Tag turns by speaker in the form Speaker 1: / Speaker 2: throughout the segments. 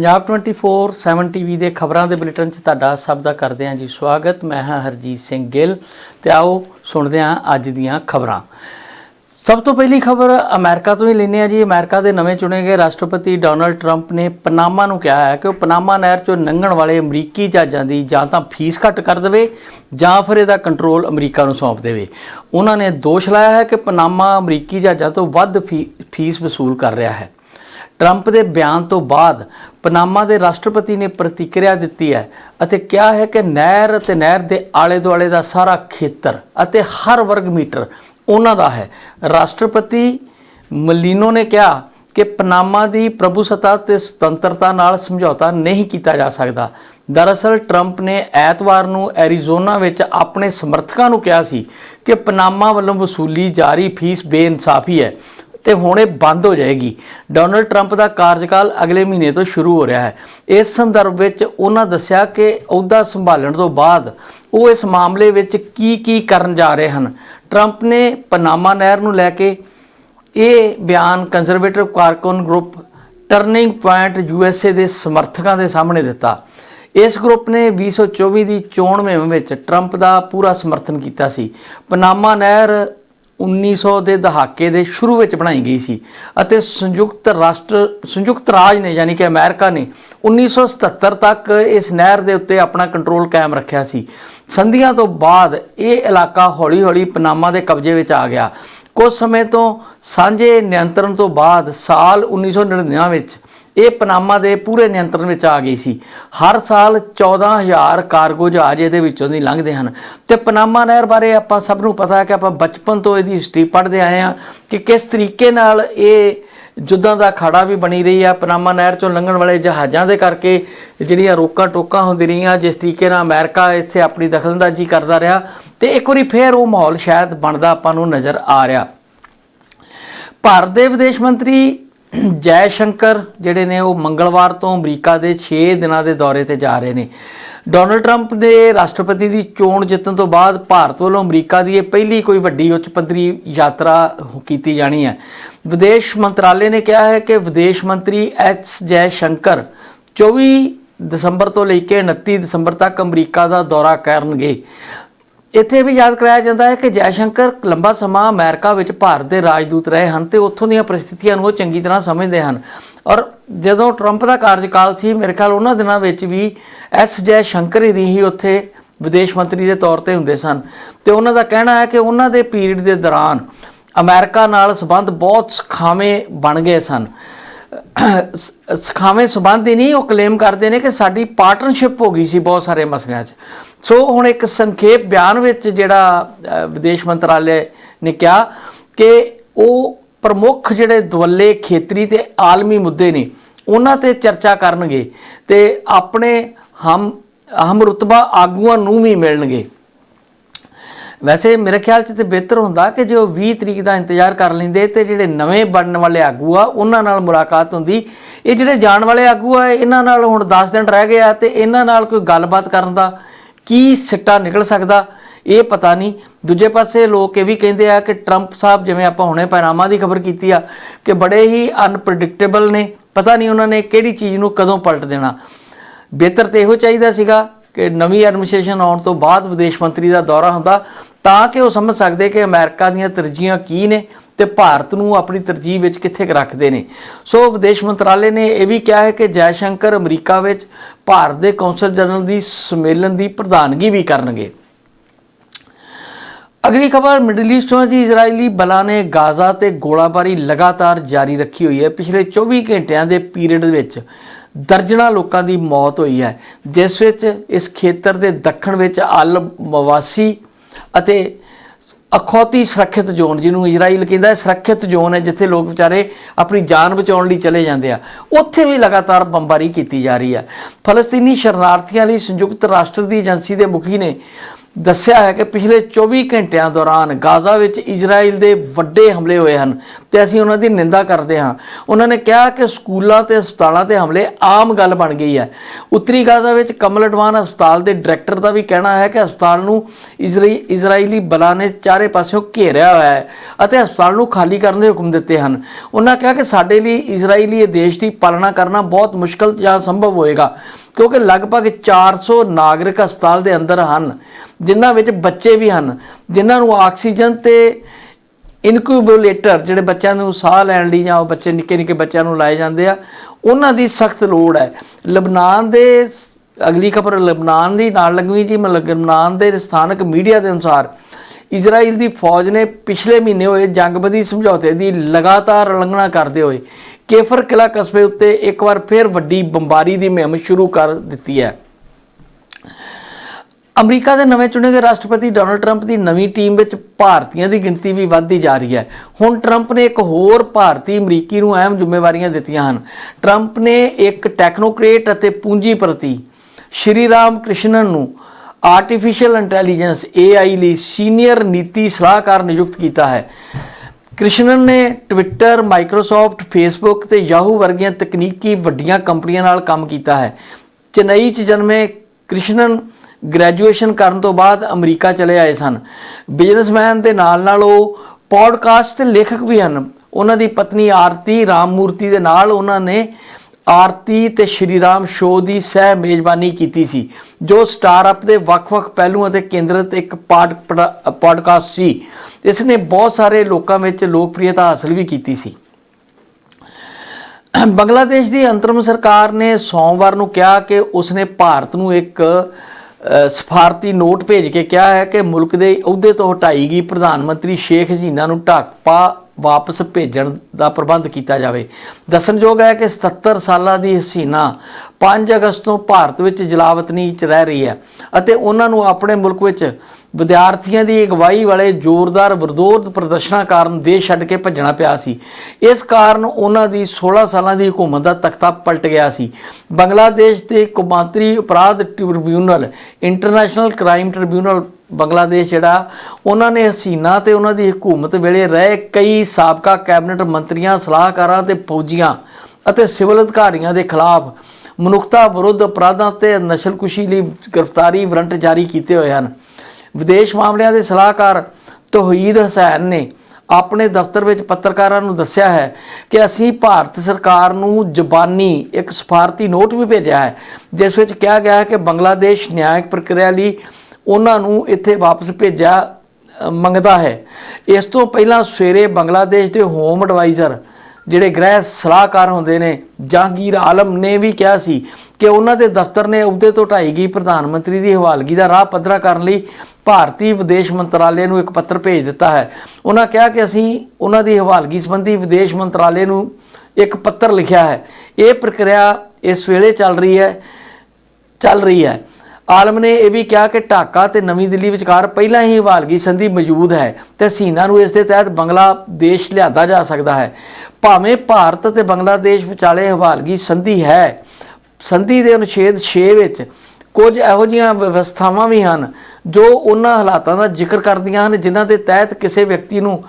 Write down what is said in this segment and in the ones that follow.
Speaker 1: Punjab 24 7 TV ਦੇ ਖਬਰਾਂ ਦੇ ਬੁਲੇਟਿਨ 'ਚ ਤੁਹਾਡਾ ਸਭ ਦਾ ਕਰਦੇ ਹਾਂ ਜੀ ਸਵਾਗਤ। ਮੈਂ ਹਾਂ ਹਰਜੀਤ ਸਿੰਘ ਗਿੱਲ ਤੇ ਆਓ ਸੁਣਦੇ ਹਾਂ ਅੱਜ ਦੀਆਂ ਖਬਰਾਂ। ਸਭ ਤੋਂ ਪਹਿਲੀ ਖਬਰ ਅਮਰੀਕਾ ਤੋਂ ਹੀ ਲੈਂਦੇ ਹਾਂ ਜੀ। ਅਮਰੀਕਾ ਦੇ ਨਵੇਂ ਚੁਣੇ ਗਏ ਰਾਸ਼ਟਰਪਤੀ ਡੋਨਲਡ ਟਰੰਪ ਨੇ ਪਨਾਮਾ ਨੂੰ ਕਿਹਾ ਹੈ ਕਿ ਉਹ ਪਨਾਮਾ ਨਹਿਰ 'ਚੋਂ ਲੰਘਣ ਵਾਲੇ ਅਮਰੀਕੀ ਜਹਾਜ਼ਾਂ ਦੀ ਜਾਂ ਤਾਂ ਫੀਸ ਘੱਟ ਕਰ ਦੇਵੇ ਜਾਂ ਫਿਰ ਇਹਦਾ ਕੰਟਰੋਲ ਅਮਰੀਕਾ ਨੂੰ ਸੌਂਪ ਦੇਵੇ। ਉਹਨਾਂ ਨੇ ਦੋਸ਼ ਲਾਇਆ ਹੈ ਕਿ ਪਨਾਮਾ ਅਮਰੀਕੀ ਜਹਾਜ਼ਾਂ ਤੋਂ ਵੱਧ ਫੀ- ਫੀਸ ਵਸੂਲ ਕਰ ਰਿਹਾ ਹੈ। ਟਰੰਪ ਦੇ ਬਿਆਨ ਤੋਂ ਬਾਅਦ ਪਨਾਮਾ ਦੇ ਰਾਸ਼ਟਰਪਤੀ ਨੇ ਪ੍ਰਤੀਕਿਰਿਆ ਦਿੱਤੀ ਹੈ ਅਤੇ ਕਿਹਾ ਹੈ ਕਿ ਨਹਿਰ ਅਤੇ ਨਹਿਰ ਦੇ ਆਲੇ ਦੁਆਲੇ ਦਾ ਸਾਰਾ ਖੇਤਰ ਅਤੇ ਹਰ ਵਰਗ ਮੀਟਰ ਉਹਨਾਂ ਦਾ ਹੈ। ਰਾਸ਼ਟਰਪਤੀ ਮਲੀਨੋ ਨੇ ਕਿਹਾ ਕਿ ਪਨਾਮਾ ਦੀ ਪ੍ਰਭੂਸੱਤਾ ਤੇ ਸੁਤੰਤਰਤਾ ਨਾਲ ਸਮਝੌਤਾ ਨਹੀਂ ਕੀਤਾ ਜਾ ਸਕਦਾ। ਦਰਅਸਲ, ਟਰੰਪ ਨੇ ਐਤਵਾਰ ਨੂੰ ਐਰੀਜ਼ੋਨਾ ਵਿੱਚ ਆਪਣੇ ਸਮਰਥਕਾਂ ਨੂੰ ਕਿਹਾ ਸੀ ਕਿ ਪਨਾਮਾ ਵੱਲੋਂ ਵਸੂਲੀ ਜਾਰੀ ਫੀਸ ਬੇਇਨਸਾਫੀ ਹੈ। ਤੇ ਹੁਣ ਇਹ ਬੰਦ ਹੋ ਜਾਏਗੀ। ਡੋਨਲਡ ਟਰੰਪ ਦਾ ਕਾਰਜਕਾਲ ਅਗਲੇ ਮਹੀਨੇ ਤੋਂ ਸ਼ੁਰੂ ਹੋ ਰਿਹਾ ਹੈ। ਇਸ ਸੰਦਰਭ ਵਿੱਚ ਉਹਨਾਂ ਦੱਸਿਆ ਕਿ ਅਹੁਦਾ ਸੰਭਾਲਣ ਤੋਂ ਬਾਅਦ ਉਹ ਇਸ ਮਾਮਲੇ ਵਿੱਚ ਕੀ ਕੀ ਕਰਨ ਜਾ ਰਹੇ ਹਨ। ਟਰੰਪ ਨੇ ਪਨਾਮਾ ਨਹਿਰ ਨੂੰ ਲੈ ਕੇ ਇਹ ਬਿਆਨ ਕੰਜ਼ਰਵੇਟਿਵ ਕਾਰਕਨ ਗਰੁੱਪ ਟਰਨਿੰਗ ਪੁਆਇੰਟ ਯੂਐਸਏ ਦੇ ਸਮਰਥਕਾਂ ਦੇ ਸਾਹਮਣੇ ਦਿੱਤਾ। ਇਸ ਗਰੁੱਪ ਨੇ 2024 ਦੀ ਚੋਣ ਮੁਹਿੰਮ ਵਿੱਚ ਟਰੰਪ ਦਾ ਪੂਰਾ ਸਮਰਥਨ ਕੀਤਾ ਸੀ। ਪਨਾਮਾ ਨਹਿਰ 1900 ਦੇ ਦਹਾਕੇ ਦੇ ਸ਼ੁਰੂ ਵਿੱਚ ਬਣਾਈ ਗਈ ਸੀ ਅਤੇ ਸੰਯੁਕਤ ਰਾਸ਼ਟਰ, ਸੰਯੁਕਤ ਰਾਜ ਨੇ ਯਾਨੀ ਕਿ ਅਮਰੀਕਾ ਨੇ 1977 ਤੱਕ ਇਸ ਨਹਿਰ ਦੇ ਉੱਤੇ ਆਪਣਾ ਕੰਟਰੋਲ ਕਾਇਮ ਰੱਖਿਆ ਸੀ। ਸੰਧੀਆਂ ਤੋਂ ਬਾਅਦ ਇਹ ਇਲਾਕਾ ਹੌਲੀ-ਹੌਲੀ ਪਨਾਮਾ ਦੇ ਕਬਜ਼ੇ ਵਿੱਚ ਆ ਗਿਆ। ਕੁਝ ਸਮੇਂ ਤੋਂ ਸਾਂਝੇ ਨਿਯੰਤਰਣ ਤੋਂ ਬਾਅਦ ਸਾਲ 1999 ਵਿੱਚ ਇਹ ਪਨਾਮਾ ਦੇ ਪੂਰੇ ਨਿਯੰਤਰਣ ਵਿੱਚ ਆ ਗਈ ਸੀ। ਹਰ ਸਾਲ 14000 ਕਾਰਗੋ ਜਹਾਜ਼ ਇਹਦੇ ਵਿੱਚੋਂ ਦੀ ਲੰਘਦੇ ਹਨ। ਤੇ ਪਨਾਮਾ ਨਹਿਰ ਬਾਰੇ ਆਪਾਂ ਸਭ ਨੂੰ ਪਤਾ ਹੈ ਕਿ ਆਪਾਂ ਬਚਪਨ ਤੋਂ ਇਹਦੀ ਹਿਸਟਰੀ ਪੜ੍ਹਦੇ ਆਏ ਹਾਂ ਕਿ ਕਿਸ ਤਰੀਕੇ ਨਾਲ ਇਹ ਜੁੱਦਾਂ ਦਾ ਖਾੜਾ ਵੀ ਬਣੀ ਰਹੀ ਆ। ਪਨਾਮਾ ਨਹਿਰ ਚੋਂ ਲੰਘਣ ਵਾਲੇ ਜਹਾਜ਼ਾਂ ਦੇ ਕਰਕੇ ਜਿਹੜੀਆਂ ਰੋਕਾਂ ਟੋਕਾਂ ਹੁੰਦੀ ਰਹੀਆਂ, ਜਿਸ ਤਰੀਕੇ ਨਾਲ ਅਮਰੀਕਾ ਇੱਥੇ ਆਪਣੀ ਦਖਲਅੰਦਾਜ਼ੀ ਕਰਦਾ ਰਿਹਾ ਤੇ ਇੱਕ ਵਾਰੀ ਫੇਰ ਉਹ ਮਾਹੌਲ ਸ਼ਾਇਦ ਬਣਦਾ ਆਪਾਂ ਨੂੰ ਨਜ਼ਰ ਆ ਰਿਹਾ। ਭਾਰਤ ਦੇ ਵਿਦੇਸ਼ ਮੰਤਰੀ ਜੈ ਸ਼ੰਕਰ ਜਿਹੜੇ ਨੇ ਉਹ ਮੰਗਲਵਾਰ ਤੋਂ ਅਮਰੀਕਾ ਦੇ 6 ਦਿਨਾਂ ਦੇ ਦੌਰੇ ਤੇ ਜਾ ਰਹੇ ਨੇ। ਡੋਨਲਡ ਟਰੰਪ ਦੇ ਰਾਸ਼ਟਰਪਤੀ ਦੀ ਚੋਣ ਜਿੱਤਣ ਤੋਂ ਬਾਅਦ ਭਾਰਤ ਵੱਲੋਂ ਅਮਰੀਕਾ ਦੀ ਇਹ ਪਹਿਲੀ ਕੋਈ ਵੱਡੀ ਉੱਚ ਪੱਧਰੀ ਯਾਤਰਾ ਕੀਤੀ ਜਾਣੀ ਹੈ। ਵਿਦੇਸ਼ ਮੰਤਰਾਲੇ ਨੇ ਕਿਹਾ ਹੈ ਕਿ ਵਿਦੇਸ਼ ਮੰਤਰੀ ਐਚ ਜੈ ਸ਼ੰਕਰ 24 ਦਸੰਬਰ ਤੋਂ ਲੈ ਕੇ 29 ਦਸੰਬਰ ਤੱਕ ਅਮਰੀਕਾ ਦਾ ਦੌਰਾ ਕਰਨਗੇ। ਇੱਥੇ ਵੀ ਯਾਦ ਕਰਾਇਆ ਜਾਂਦਾ ਹੈ ਕਿ ਜੈਸ਼ੰਕਰ ਲੰਬਾ ਸਮਾਂ ਅਮਰੀਕਾ ਵਿੱਚ ਭਾਰਤ ਦੇ ਰਾਜਦੂਤ ਰਹੇ ਹਨ ਤੇ ਉੱਥੋਂ ਦੀਆਂ ਪਰਿਸਥਿਤੀਆਂ ਨੂੰ ਉਹ ਚੰਗੀ ਤਰ੍ਹਾਂ ਸਮਝਦੇ ਹਨ। ਔਰ ਜਦੋਂ ਟਰੰਪ ਦਾ ਕਾਰਜਕਾਲ ਸੀ, ਮੇਰੇ ਖਿਆਲ ਉਹਨਾਂ ਦਿਨਾਂ ਵਿੱਚ ਵੀ ਐਸ ਜੈਸ਼ੰਕਰ ਹੀ ਹੀ ਉੱਥੇ ਵਿਦੇਸ਼ ਮੰਤਰੀ ਦੇ ਤੌਰ ਤੇ ਹੁੰਦੇ ਸਨ। ਤੇ ਉਹਨਾਂ ਦਾ ਕਹਿਣਾ ਹੈ ਕਿ ਉਹਨਾਂ ਦੇ ਪੀਰੀਅਡ ਦੇ ਦੌਰਾਨ ਅਮਰੀਕਾ ਨਾਲ ਸਬੰਧ ਬਹੁਤ ਸਖਾਵੇਂ ਬਣ ਗਏ ਸਨ। ਸਖਾਵੇਂ ਸਬੰਧ ਹੀ ਨਹੀਂ, ਉਹ ਕਲੇਮ ਕਰਦੇ ਨੇ ਕਿ ਸਾਡੀ ਪਾਰਟਨਰਸ਼ਿਪ ਹੋ ਗਈ ਸੀ ਬਹੁਤ ਸਾਰੇ ਮਸਲਿਆਂ 'ਚ। ਸੋ ਹੁਣ ਇੱਕ ਸੰਖੇਪ ਬਿਆਨ ਵਿੱਚ ਜਿਹੜਾ ਵਿਦੇਸ਼ ਮੰਤਰਾਲੇ ਨੇ ਕਿਹਾ ਕਿ ਉਹ ਪ੍ਰਮੁੱਖ ਜਿਹੜੇ ਦੁਵੱਲੇ ਖੇਤਰੀ ਤੇ ਆਲਮੀ ਮੁੱਦੇ ਨੇ, ਉਹਨਾਂ ਤੇ ਚਰਚਾ ਕਰਨਗੇ ਤੇ ਆਪਣੇ ਹਮ ਹਮ ਰੁਤਬਾ ਆਗੂਆਂ ਨੂੰ ਵੀ ਮਿਲਣਗੇ। ਵੈਸੇ ਮੇਰੇ ਖਿਆਲ 'ਚ ਤੇ ਬਿਹਤਰ ਹੁੰਦਾ ਕਿ ਜੇ ਉਹ 20 ਤਰੀਕ ਦਾ ਇੰਤਜ਼ਾਰ ਕਰ ਲੈਂਦੇ ਤੇ ਜਿਹੜੇ ਨਵੇਂ ਬਣਨ ਵਾਲੇ ਆਗੂ ਆ, ਉਹਨਾਂ ਨਾਲ ਮੁਲਾਕਾਤ ਹੁੰਦੀ। ਇਹ ਜਿਹੜੇ ਜਾਣ ਵਾਲੇ ਆਗੂ ਆ, ਇਹਨਾਂ ਨਾਲ ਹੁਣ 10 ਦਿਨ ਰਹਿ ਗਏ ਆ ਤੇ ਇਹਨਾਂ ਨਾਲ ਕੋਈ ਗੱਲਬਾਤ ਕਰਨ ਦਾ ਕੀ ਸਿੱਟਾ ਨਿਕਲ ਸਕਦਾ, ਇਹ ਪਤਾ ਨਹੀਂ। ਦੂਜੇ ਪਾਸੇ ਲੋਕ ਇਹ ਵੀ ਕਹਿੰਦੇ ਆ ਕਿ ਟਰੰਪ ਸਾਹਿਬ ਜਿਵੇਂ ਆਪਾਂ ਹੁਣੇ ਪੈਨਾਮਾ ਦੀ ਖਬਰ ਕੀਤੀ ਆ, ਕਿ ਬੜੇ ਹੀ ਅਨਪ੍ਰੈਡਿਕਟੇਬਲ ਨੇ, ਪਤਾ ਨਹੀਂ ਉਹਨਾਂ ਨੇ ਕਿਹੜੀ ਚੀਜ਼ ਨੂੰ ਕਦੋਂ ਪਲਟ ਦੇਣਾ। ਬਿਹਤਰ ਤੇ ਇਹੋ ਚਾਹੀਦਾ ਸੀਗਾ। ਕਿ ਨਵੀਂ ਐਡਮਿਨਿਸਟ੍ਰੇਸ਼ਨ ਆਉਣ ਤੋਂ ਬਾਅਦ ਵਿਦੇਸ਼ ਮੰਤਰੀ ਦਾ ਦੌਰਾ ਹੁੰਦਾ, ਤਾਂ ਕਿ ਉਹ ਸਮਝ ਸਕਦੇ ਕਿ ਅਮਰੀਕਾ ਦੀਆਂ ਤਰਜੀਹਾਂ ਕੀ ਨੇ ਤੇ ਭਾਰਤ ਨੂੰ ਆਪਣੀ ਤਰਜੀਹ ਵਿੱਚ ਕਿੱਥੇ ਕੁ ਰੱਖਦੇ ਨੇ। ਸੋ ਵਿਦੇਸ਼ ਮੰਤਰਾਲੇ ਨੇ ਇਹ ਵੀ ਕਿਹਾ ਹੈ ਕਿ ਜੈ ਸ਼ੰਕਰ ਅਮਰੀਕਾ ਵਿੱਚ ਭਾਰਤ ਦੇ ਕੌਂਸਲ ਜਨਰਲ ਦੀ ਸੰਮੇਲਨ ਦੀ ਪ੍ਰਧਾਨਗੀ ਵੀ ਕਰਨਗੇ। ਅਗਲੀ ਖਬਰ ਮਿਡਲ ਈਸਟ ਤੋਂ ਜੀ, ਇਜ਼ਰਾਈਲੀ ਬਲਾਂ ਨੇ ਗਾਜ਼ਾ ਤੇ ਗੋਲਾਬਾਰੀ ਲਗਾਤਾਰ ਜਾਰੀ ਰੱਖੀ ਹੋਈ ਹੈ। ਪਿਛਲੇ 24 ਘੰਟਿਆਂ ਦੇ ਪੀਰੀਅਡ ਵਿੱਚ ਦਰਜਨਾਂ ਲੋਕਾਂ ਦੀ ਮੌਤ ਹੋਈ ਹੈ। ਜਿਸ ਵਿੱਚ ਇਸ ਖੇਤਰ ਦੇ ਦੱਖਣ ਵਿੱਚ ਅਲ ਮਵਾਸੀ ਅਤੇ ਅਖੌਤੀ ਸੁਰੱਖਿਅਤ ਜ਼ੋਨ, ਜਿਹਨੂੰ ਇਜ਼ਰਾਈਲ ਕਹਿੰਦਾ ਹੈ, ਸੁਰੱਖਿਅਤ ਜ਼ੋਨ ਹੈ, ਜਿੱਥੇ ਲੋਕ ਵਿਚਾਰੇ ਆਪਣੀ ਜਾਨ ਬਚਾਉਣ ਲਈ ਚਲੇ ਜਾਂਦੇ ਆ। ਉੱਥੇ ਵੀ ਲਗਾਤਾਰ ਬੰਬਾਰੀ ਕੀਤੀ ਜਾ ਰਹੀ ਹੈ। ਫਲਸਤੀਨੀ ਸ਼ਰਨਾਰਥੀਆਂ ਲਈ ਸੰਯੁਕਤ ਰਾਸ਼ਟਰ ਦੀ ਏਜੰਸੀ ਦੇ ਮੁਖੀ ਨੇ ਦੱਸਿਆ ਹੈ ਕਿ ਪਿਛਲੇ 24 ਘੰਟਿਆਂ ਦੌਰਾਨ ਗਾਜ਼ਾ ਵਿੱਚ ਇਜ਼ਰਾਈਲ ਦੇ ਵੱਡੇ ਹਮਲੇ ਹੋਏ ਹਨ। ਤੇ ਅਸੀਂ ਉਹਨਾਂ ਦੀ ਨਿੰਦਾ ਕਰਦੇ ਹਾਂ। ਉਹਨਾਂ ਨੇ ਕਿਹਾ ਕਿ ਸਕੂਲਾਂ ਤੇ ਹਸਪਤਾਲਾਂ ਤੇ ਹਮਲੇ ਆਮ ਗੱਲ ਬਣ ਗਈ ਹੈ। ਉੱਤਰੀ ਗਾਜ਼ਾ ਵਿੱਚ ਕਮਲ ਅਡਵਾਨ ਹਸਪਤਾਲ ਦੇ ਡਾਇਰੈਕਟਰ ਦਾ ਵੀ ਕਹਿਣਾ ਹੈ ਕਿ ਹਸਪਤਾਲ ਨੂੰ ਇਜ਼ਰਾਈ ਇਜ਼ਰਾਈਲੀ ਬਲਾਂ ਨੇ ਚਾਰੇ ਪਾਸਿਓਂ ਘੇਰਿਆ ਹੋਇਆ ਹੈ ਅਤੇ ਹਸਪਤਾਲ ਨੂੰ ਖਾਲੀ ਕਰਨ ਦੇ ਹੁਕਮ ਦਿੱਤੇ ਹਨ। ਉਹਨਾਂ ਕਿਹਾ ਕਿ ਸਾਡੇ ਲਈ ਇਜ਼ਰਾਈਲੀ ਇਹ ਦੇਸ਼ ਦੀ ਪਾਲਣਾ ਕਰਨਾ ਬਹੁਤ ਮੁਸ਼ਕਲ ਜਾਂ ਸੰਭਵ ਹੋਏਗਾ, ਕਿਉਂਕਿ ਲਗਭਗ 400 ਨਾਗਰਿਕ ਹਸਪਤਾਲ ਦੇ ਅੰਦਰ ਹਨ, ਜਿਨ੍ਹਾਂ ਵਿੱਚ ਬੱਚੇ ਵੀ ਹਨ, ਜਿਨ੍ਹਾਂ ਨੂੰ ਆਕਸੀਜਨ ਤੇ ਇਨਕਿਊਬੇਟਰ ਜਿਹੜੇ ਬੱਚਿਆਂ ਨੂੰ ਸਾਹ ਲੈਣ ਲਈ ਜਾਂ ਉਹ ਬੱਚੇ ਨਿੱਕੇ ਨਿੱਕੇ ਬੱਚਿਆਂ ਨੂੰ ਲਾਏ ਜਾਂਦੇ ਆ, ਉਹਨਾਂ ਦੀ ਸਖਤ ਲੋੜ ਹੈ। ਲਬਨਾਨ ਦੇ ਅਗਲੀ ਖਬਰ ਲਬਨਾਨ ਦੀ ਨਾਲ ਲੱਗਵੀਂ ਜੀ, ਮਤਲਬ ਲਬਨਾਨ ਦੇ ਸਥਾਨਕ ਮੀਡੀਆ ਦੇ ਅਨੁਸਾਰ ਇਜ਼ਰਾਈਲ ਦੀ ਫੌਜ ਨੇ ਪਿਛਲੇ ਮਹੀਨੇ ਹੋਏ ਜੰਗਬੰਦੀ ਸਮਝੌਤੇ ਦੀ ਲਗਾਤਾਰ ਉਲੰਘਣਾ ਕਰਦੇ ਹੋਏ ਕੇਫਰ ਕਿਲਾ ਕਸਬੇ ਉੱਤੇ ਇੱਕ ਵਾਰ ਫਿਰ ਵੱਡੀ ਬੰਬਾਰੀ ਦੀ ਮੁਹਿੰਮ ਸ਼ੁਰੂ ਕਰ ਦਿੱਤੀ ਹੈ। ਅਮਰੀਕਾ ਦੇ ਨਵੇਂ ਚੁਣੇ ਗਏ ਰਾਸ਼ਟਰਪਤੀ ਡੋਨਲਡ ਟਰੰਪ ਦੀ ਨਵੀਂ ਟੀਮ ਵਿੱਚ ਭਾਰਤੀਆਂ ਦੀ ਗਿਣਤੀ ਵੀ ਵੱਧਦੀ ਜਾ ਰਹੀ ਹੈ। ਹੁਣ ਟਰੰਪ ਨੇ ਇੱਕ ਹੋਰ ਭਾਰਤੀ ਅਮਰੀਕੀ ਨੂੰ ਅਹਿਮ ਜ਼ਿੰਮੇਵਾਰੀਆਂ ਦਿੱਤੀਆਂ ਹਨ। ਟਰੰਪ ਨੇ ਇੱਕ ਟੈਕਨੋਕ੍ਰੇਟ ਅਤੇ ਪੂੰਜੀਪਤੀ ਸ਼੍ਰੀ ਰਾਮ ਕ੍ਰਿਸ਼ਨਨ ਨੂੰ ਆਰਟੀਫੀਸ਼ੀਅਲ ਇੰਟੈਲੀਜੈਂਸ AI ਲਈ ਸੀਨੀਅਰ ਨੀਤੀ ਸਲਾਹਕਾਰ ਨਿਯੁਕਤ ਕੀਤਾ ਹੈ। ਕ੍ਰਿਸ਼ਨਨ ਨੇ ਟਵਿੱਟਰ, ਮਾਈਕਰੋਸਾਫਟ, ਫੇਸਬੁੱਕ ਤੇ ਯਾਹੂ ਵਰਗੀਆਂ ਤਕਨੀਕੀ ਵੱਡੀਆਂ ਕੰਪਨੀਆਂ ਨਾਲ ਕੰਮ ਕੀਤਾ ਹੈ। ਚੇਨਈ 'ਚ ਜਨਮੇ ਕ੍ਰਿਸ਼ਨਨ ਗ੍ਰੈਜੂਏਸ਼ਨ ਕਰਨ ਤੋਂ ਬਾਅਦ ਅਮਰੀਕਾ ਚਲੇ ਆਏ ਸਨ। ਬਿਜ਼ਨਸਮੈਨ ਦੇ ਨਾਲ ਨਾਲ ਉਹ ਪੋਡਕਾਸਟ ਤੇ ਲੇਖਕ ਵੀ ਹਨ। ਉਹਨਾਂ ਦੀ ਪਤਨੀ ਆਰਤੀ ਰਾਮਮੂਰਤੀ ਦੇ ਨਾਲ ਉਹਨਾਂ ਨੇ ਆਰਤੀ ਤੇ ਸ਼੍ਰੀ ਰਾਮ ਸ਼ੋਅ ਦੀ ਸਹਿ ਮੇਜ਼ਬਾਨੀ ਕੀਤੀ ਸੀ, ਜੋ ਸਟਾਰਅਪ ਦੇ ਵੱਖ-ਵੱਖ ਪਹਿਲੂਆਂ ਤੇ ਕੇਂਦਰਿਤ ਇੱਕ ਪਾਡ- ਪੜਾ- ਪੋਡਕਾਸਟ ਸੀ। ਇਸ ਨੇ ਬਹੁਤ ਸਾਰੇ ਲੋਕਾਂ ਵਿੱਚ ਲੋਕਪ੍ਰਿਯਤਾ ਹਾਸਲ ਵੀ ਕੀਤੀ ਸੀ। ਬੰਗਲਾਦੇਸ਼ ਦੀ ਅੰਤਰਮ ਸਰਕਾਰ ਨੇ ਸੋਮਵਾਰ ਨੂੰ ਕਿਹਾ ਕਿ ਉਸਨੇ ਭਾਰਤ ਨੂੰ ਇੱਕ ਸਫਾਰਤੀ ਨੋਟ ਭੇਜ ਕੇ ਕਿਹਾ ਹੈ ਕਿ ਮੁਲਕ ਦੇ ਅਹੁਦੇ ਤੋਂ ਹਟਾਈ ਗਈ ਪ੍ਰਧਾਨ ਮੰਤਰੀ ਸ਼ੇਖ ਹਸੀਨਾ ਨੂੰ ਢਾਕਪਾ ਵਾਪਸ ਭੇਜਣ ਦਾ ਪ੍ਰਬੰਧ ਕੀਤਾ ਜਾਵੇ। ਦੱਸਣਯੋਗ ਹੈ ਕਿ 77 ਸਾਲਾਂ ਦੀ ਹਸੀਨਾ 5 ਅਗਸਤ ਤੋਂ ਭਾਰਤ ਵਿੱਚ ਜਲਾਵਤਨੀ 'ਚ ਰਹਿ ਰਹੀ ਹੈ ਅਤੇ ਉਹਨਾਂ ਨੂੰ ਆਪਣੇ ਮੁਲਕ ਵਿੱਚ ਵਿਦਿਆਰਥੀਆਂ ਦੀ ਅਗਵਾਈ ਵਾਲੇ ਜ਼ੋਰਦਾਰ ਵਿਰੋਧ ਪ੍ਰਦਰਸ਼ਨਾਂ ਕਾਰਨ ਦੇਸ਼ ਛੱਡ ਕੇ ਭੱਜਣਾ ਪਿਆ ਸੀ। ਇਸ ਕਾਰਨ ਉਹਨਾਂ ਦੀ 16 ਸਾਲਾਂ ਦੀ ਹਕੂਮਤ ਦਾ ਤਖਤਾ ਪਲਟ ਗਿਆ ਸੀ। ਬੰਗਲਾਦੇਸ਼ ਦੇ ਕੌਮਾਂਤਰੀ ਅਪਰਾਧ tribunal, International Crime Tribunal Bangladesh ਜਿਹੜਾ, ਉਹਨਾਂ ਨੇ ਹਸੀਨਾ ਤੇ ਉਹਨਾਂ ਦੀ ਹਕੂਮਤ ਵੇਲੇ ਰਹੇ ਕਈ ਸਾਬਕਾ ਕੈਬਨਿਟ ਮੰਤਰੀਆਂ, ਸਲਾਹਕਾਰਾਂ ਤੇ ਫੌਜੀਆਂ ਅਤੇ ਸਿਵਲ ਅਧਿਕਾਰੀਆਂ ਦੇ ਖਿਲਾਫ ਮਨੁੱਖਤਾ ਵਿਰੁੱਧ ਅਪਰਾਧਾਂ ਤੇ ਨਸਲਕੁਸ਼ੀ ਲਈ ਗ੍ਰਿਫਤਾਰੀ ਵਾਰੰਟ ਜਾਰੀ ਕੀਤੇ ਹੋਏ ਹਨ। ਵਿਦੇਸ਼ ਮਾਮਲਿਆਂ ਦੇ ਸਲਾਹਕਾਰ ਤੋਹੀਦ ਹਸੈਨ ਨੇ ਆਪਣੇ ਦਫ਼ਤਰ ਵਿੱਚ ਪੱਤਰਕਾਰਾਂ ਨੂੰ ਦੱਸਿਆ ਹੈ ਕਿ ਅਸੀਂ ਭਾਰਤ ਸਰਕਾਰ ਨੂੰ ਜ਼ਬਾਨੀ ਇੱਕ ਸਫਾਰਤੀ ਨੋਟ ਵੀ ਭੇਜਿਆ ਹੈ, ਜਿਸ ਵਿੱਚ ਕਿਹਾ ਗਿਆ ਹੈ ਕਿ ਬੰਗਲਾਦੇਸ਼ ਨਿਆਇਕ ਪ੍ਰਕਿਰਿਆ ਲਈ ਉਹਨਾਂ ਨੂੰ ਇੱਥੇ ਵਾਪਸ ਭੇਜਿਆ ਮੰਗਦਾ ਹੈ। ਇਸ ਤੋਂ ਪਹਿਲਾਂ ਸਵੇਰੇ ਬੰਗਲਾਦੇਸ਼ ਦੇ ਹੋਮ ਐਡਵਾਈਜ਼ਰ ਜਿਹੜੇ ਗ੍ਰਹਿ ਸਲਾਹਕਾਰ ਹੁੰਦੇ ਨੇ, ਜਹਾਂਗੀਰ ਆਲਮ ਨੇ ਵੀ ਕਿਹਾ ਸੀ ਕਿ ਉਹਨਾਂ ਦੇ ਦਫ਼ਤਰ ਨੇ ਉਹਦੇ ਤੋਂ ਢਾਈ ਗਈ ਪ੍ਰਧਾਨ ਮੰਤਰੀ ਦੀ ਹਵਾਲਗੀ ਦਾ ਰਾਹ ਪੱਧਰਾ ਕਰਨ ਲਈ ਭਾਰਤੀ ਵਿਦੇਸ਼ ਮੰਤਰਾਲੇ ਨੂੰ ਇੱਕ ਪੱਤਰ ਭੇਜ ਦਿੱਤਾ ਹੈ। ਉਹਨਾਂ ਕਿਹਾ ਕਿ ਅਸੀਂ ਉਹਨਾਂ ਦੀ ਹਵਾਲਗੀ ਸੰਬੰਧੀ ਵਿਦੇਸ਼ ਮੰਤਰਾਲੇ ਨੂੰ ਇੱਕ ਪੱਤਰ ਲਿਖਿਆ ਹੈ। ਇਹ ਪ੍ਰਕਿਰਿਆ ਇਸ ਵੇਲੇ ਚੱਲ ਰਹੀ ਹੈ, ਚੱਲ ਰਹੀ ਹੈ। ਆਲਮ ਨੇ ਇਹ ਵੀ ਕਿਹਾ ਕਿ ਢਾਕਾ ਤੇ ਨਵੀਂ ਦਿੱਲੀ ਵਿਚਕਾਰ ਪਹਿਲਾਂ ਹੀ ਹਵਾਲਗੀ ਸੰਧੀ ਮੌਜੂਦ ਹੈ ਤੇ ਸੀਨਾ ਨੂੰ ਇਸ ਦੇ ਤਹਿਤ ਬੰਗਲਾਦੇਸ਼ ਲਿਆਂਦਾ ਜਾ ਸਕਦਾ ਹੈ। ਭਾਵੇਂ ਭਾਰਤ ਤੇ ਬੰਗਲਾਦੇਸ਼ ਵਿਚਾਲੇ ਹਵਾਲਗੀ ਸੰਧੀ ਹੈ, ਸੰਧੀ ਦੇ ਅਨੁਛੇਦ 6 ਵਿੱਚ ਕੁਝ ਇਹੋ ਜਿਹੀਆਂ ਵਿਵਸਥਾਵਾਂ ਵੀ ਹਨ ਜੋ ਉਹਨਾਂ ਹਾਲਾਤਾਂ ਦਾ ਜ਼ਿਕਰ ਕਰਦੀਆਂ ਹਨ ਜਿਨ੍ਹਾਂ ਦੇ ਤਹਿਤ ਕਿਸੇ ਵਿਅਕਤੀ ਨੂੰ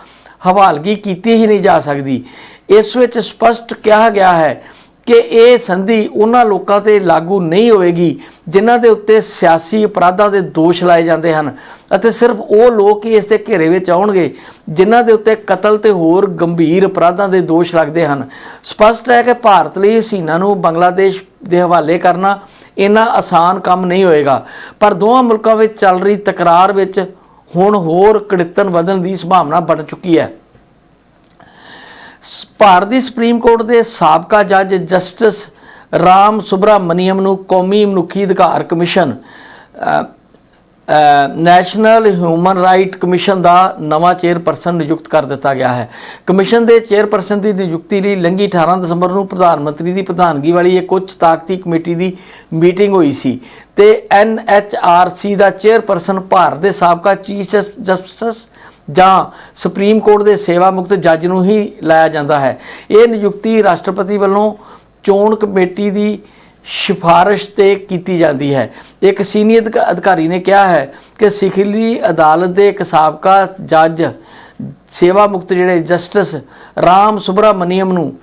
Speaker 1: ਹਵਾਲਗੀ ਕੀਤੀ ਹੀ ਨਹੀਂ ਜਾ ਸਕਦੀ। ਇਸ ਵਿੱਚ ਸਪਸ਼ਟ ਕਿਹਾ ਗਿਆ ਹੈ ਕਿ ਇਹ ਸੰਧੀ ਉਹਨਾਂ ਲੋਕਾਂ ਤੇ ਲਾਗੂ ਨਹੀਂ ਹੋਵੇਗੀ ਜਿਨ੍ਹਾਂ ਦੇ ਉੱਤੇ ਸਿਆਸੀ ਅਪਰਾਧਾਂ ਦੇ ਦੋਸ਼ ਲਾਏ ਜਾਂਦੇ ਹਨ ਅਤੇ ਸਿਰਫ ਉਹ ਲੋਕ ਹੀ ਇਸ ਦੇ ਘੇਰੇ ਵਿੱਚ ਆਉਣਗੇ ਜਿਨ੍ਹਾਂ ਦੇ ਉੱਤੇ ਕਤਲ ਤੇ ਹੋਰ ਗੰਭੀਰ ਅਪਰਾਧਾਂ ਦੇ ਦੋਸ਼ ਲੱਗਦੇ ਹਨ। ਸਪਸ਼ਟ ਹੈ ਕਿ ਭਾਰਤ ਲਈ ਹਸੀਨਾ ਨੂੰ ਬੰਗਲਾਦੇਸ਼ ਦੇ ਹਵਾਲੇ ਕਰਨਾ ਇੰਨਾ ਆਸਾਨ ਕੰਮ ਨਹੀਂ ਹੋਏਗਾ, ਪਰ ਦੋਵਾਂ ਮੁਲਕਾਂ ਵਿੱਚ ਚੱਲ ਰਹੀ ਤਕਰਾਰ ਵਿੱਚ ਹੁਣ ਹੋਰ ਕੜਿੱਤਨ ਵਧਣ ਦੀ ਸੰਭਾਵਨਾ ਬਣ ਚੁੱਕੀ ਹੈ। ਭਾਰਤ ਦੀ ਸੁਪਰੀਮ ਕੋਰਟ ਦੇ ਸਾਬਕਾ ਜੱਜ ਜਸਟਿਸ ਰਾਮ ਸੁਬਰਾਮਨੀਅਮ ਨੂੰ ਕੌਮੀ ਮਨੁੱਖੀ ਅਧਿਕਾਰ commission National Human Right Commission ਦਾ ਨਵਾਂ ਚੇਅਰਪਰਸਨ ਨਿਯੁਕਤ ਕਰ ਦਿੱਤਾ ਗਿਆ ਹੈ। ਕਮਿਸ਼ਨ ਦੇ ਚੇਅਰਪਰਸਨ ਦੀ ਨਿਯੁਕਤੀ ਲਈ ਲੰਘੀ 18 ਦਸੰਬਰ ਨੂੰ ਪ੍ਰਧਾਨ ਮੰਤਰੀ ਦੀ ਪ੍ਰਧਾਨਗੀ ਵਾਲੀ ਇੱਕ ਉੱਚ ਤਾਕਤੀ ਕਮੇਟੀ ਦੀ ਮੀਟਿੰਗ ਹੋਈ ਸੀ ਤੇ ਐਨਐਚਆਰਸੀ ਦਾ ਚੇਅਰਪਰਸਨ ਭਾਰਤ ਦੇ ਸਾਬਕਾ ਚੀਫ ਜਸਟਿਸ ਜਾਂ ਸੁਪਰੀਮ ਕੋਰਟ ਦੇ ਸੇਵਾ ਮੁਕਤ ਜੱਜ ਨੂੰ ਹੀ ਲਾਇਆ ਜਾਂਦਾ ਹੈ। ਇਹ ਨਿਯੁਕਤੀ ਰਾਸ਼ਟਰਪਤੀ ਵੱਲੋਂ ਚੋਣ ਕਮੇਟੀ ਦੀ ਸਿਫਾਰਿਸ਼ ਤੇ ਕੀਤੀ ਜਾਂਦੀ ਹੈ। ਇੱਕ ਸੀਨੀਅਰ ਅਧਿਕ- ਅਧਿਕਾਰੀ ਨੇ ਕਿਹਾ ਹੈ ਕਿ ਸਿਖਲੀ ਅਦਾਲਤ ਦੇ ਇੱਕ ਸਾਬਕਾ ਜੱਜ ਸੇਵਾ ਮੁਕਤ ਜਿਹੜੇ ਜਸਟਿਸ ਰਾਮ ਸੁਬਰਾਮਨੀਅਮ ਨੂੰ,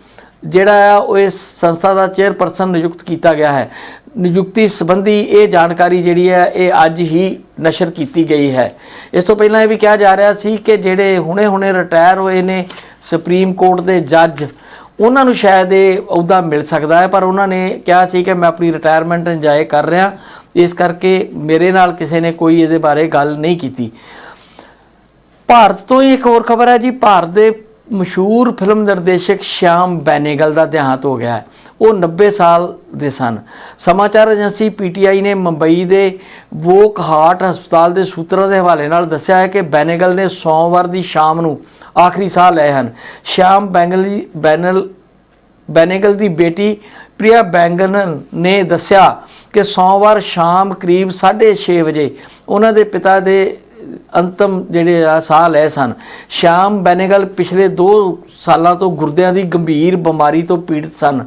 Speaker 1: ਜਿਹੜਾ ਆ ਉਹ ਇਸ ਸੰਸਥਾ ਦਾ ਚੇਅਰਪਰਸਨ ਨਿਯੁਕਤ ਕੀਤਾ ਗਿਆ ਹੈ। ਨਿਯੁਕਤੀ ਸੰਬੰਧੀ ਇਹ ਜਾਣਕਾਰੀ ਜਿਹੜੀ ਹੈ, ਇਹ ਅੱਜ ਹੀ ਨਸ਼ਰ ਕੀਤੀ ਗਈ ਹੈ। ਇਸ ਤੋਂ ਪਹਿਲਾਂ ਇਹ ਵੀ ਕਿਹਾ ਜਾ ਰਿਹਾ ਸੀ ਕਿ ਜਿਹੜੇ ਹੁਣੇ-ਹੁਣੇ ਰਿਟਾਇਰ ਹੋਏ ਨੇ ਸੁਪਰੀਮ ਕੋਰਟ ਦੇ ਜੱਜ ਉਹਨਾਂ ਨੂੰ ਸ਼ਾਇਦ ਇਹ ਅਹੁਦਾ ਮਿਲ ਸਕਦਾ ਹੈ, ਪਰ ਉਹਨਾਂ ਨੇ ਕਿਹਾ ਸੀ ਕਿ ਮੈਂ ਆਪਣੀ ਰਿਟਾਇਰਮੈਂਟ ਇੰਜੋਏ ਕਰ ਰਿਹਾ। ਇਸ ਕਰਕੇ ਮੇਰੇ ਨਾਲ ਕਿਸੇ ਨੇ ਕੋਈ ਇਹਦੇ ਬਾਰੇ ਗੱਲ ਨਹੀਂ ਕੀਤੀ। ਭਾਰਤ ਤੋਂ ਹੀ ਇੱਕ ਹੋਰ ਖਬਰ ਹੈ ਜੀ, ਭਾਰਤ ਦੇ ਮਸ਼ਹੂਰ ਫਿਲਮ ਨਿਰਦੇਸ਼ਕ ਸ਼ਿਆਮ ਬੈਨੇਗਲ ਦਾ ਦੇਹਾਂਤ ਹੋ ਗਿਆ ਹੈ। ਉਹ 90 ਸਾਲ ਦੇ ਸਨ। ਸਮਾਚਾਰ ਏਜੰਸੀ ਪੀਟੀਆਈ ਨੇ ਮੁੰਬਈ ਦੇ ਵੋਕ ਹਾਰਟ ਹਸਪਤਾਲ ਦੇ ਸੂਤਰਾਂ ਦੇ ਹਵਾਲੇ ਨਾਲ ਦੱਸਿਆ ਹੈ ਕਿ ਬੈਨੇਗਲ ਨੇ ਸੋਮਵਾਰ ਦੀ ਸ਼ਾਮ ਨੂੰ ਆਖਰੀ ਸਾਹ ਲਏ ਹਨ। ਸ਼ਿਆਮ ਬੈਂਗਲ ਬੈਨਲ ਬੈਨੇਗਲ ਦੀ ਬੇਟੀ ਪ੍ਰਿਆ ਬੈਂਗਨ ਨੇ ਦੱਸਿਆ ਕਿ ਸੋਮਵਾਰ ਸ਼ਾਮ ਕਰੀਬ 6:30 ਵਜੇ ਉਹਨਾਂ ਦੇ ਪਿਤਾ ਦੇ ਅੰਤਮ ਜਿਹੜੇ ਆ ਸਾਹ ਲਏ ਸਨ। ਸ਼ਾਮ ਬੈਨੇਗਲ ਪਿਛਲੇ 2 ਸਾਲਾਂ ਤੋਂ ਗੁਰਦਿਆਂ ਦੀ ਗੰਭੀਰ ਬਿਮਾਰੀ ਤੋਂ ਪੀੜਤ ਸਨ।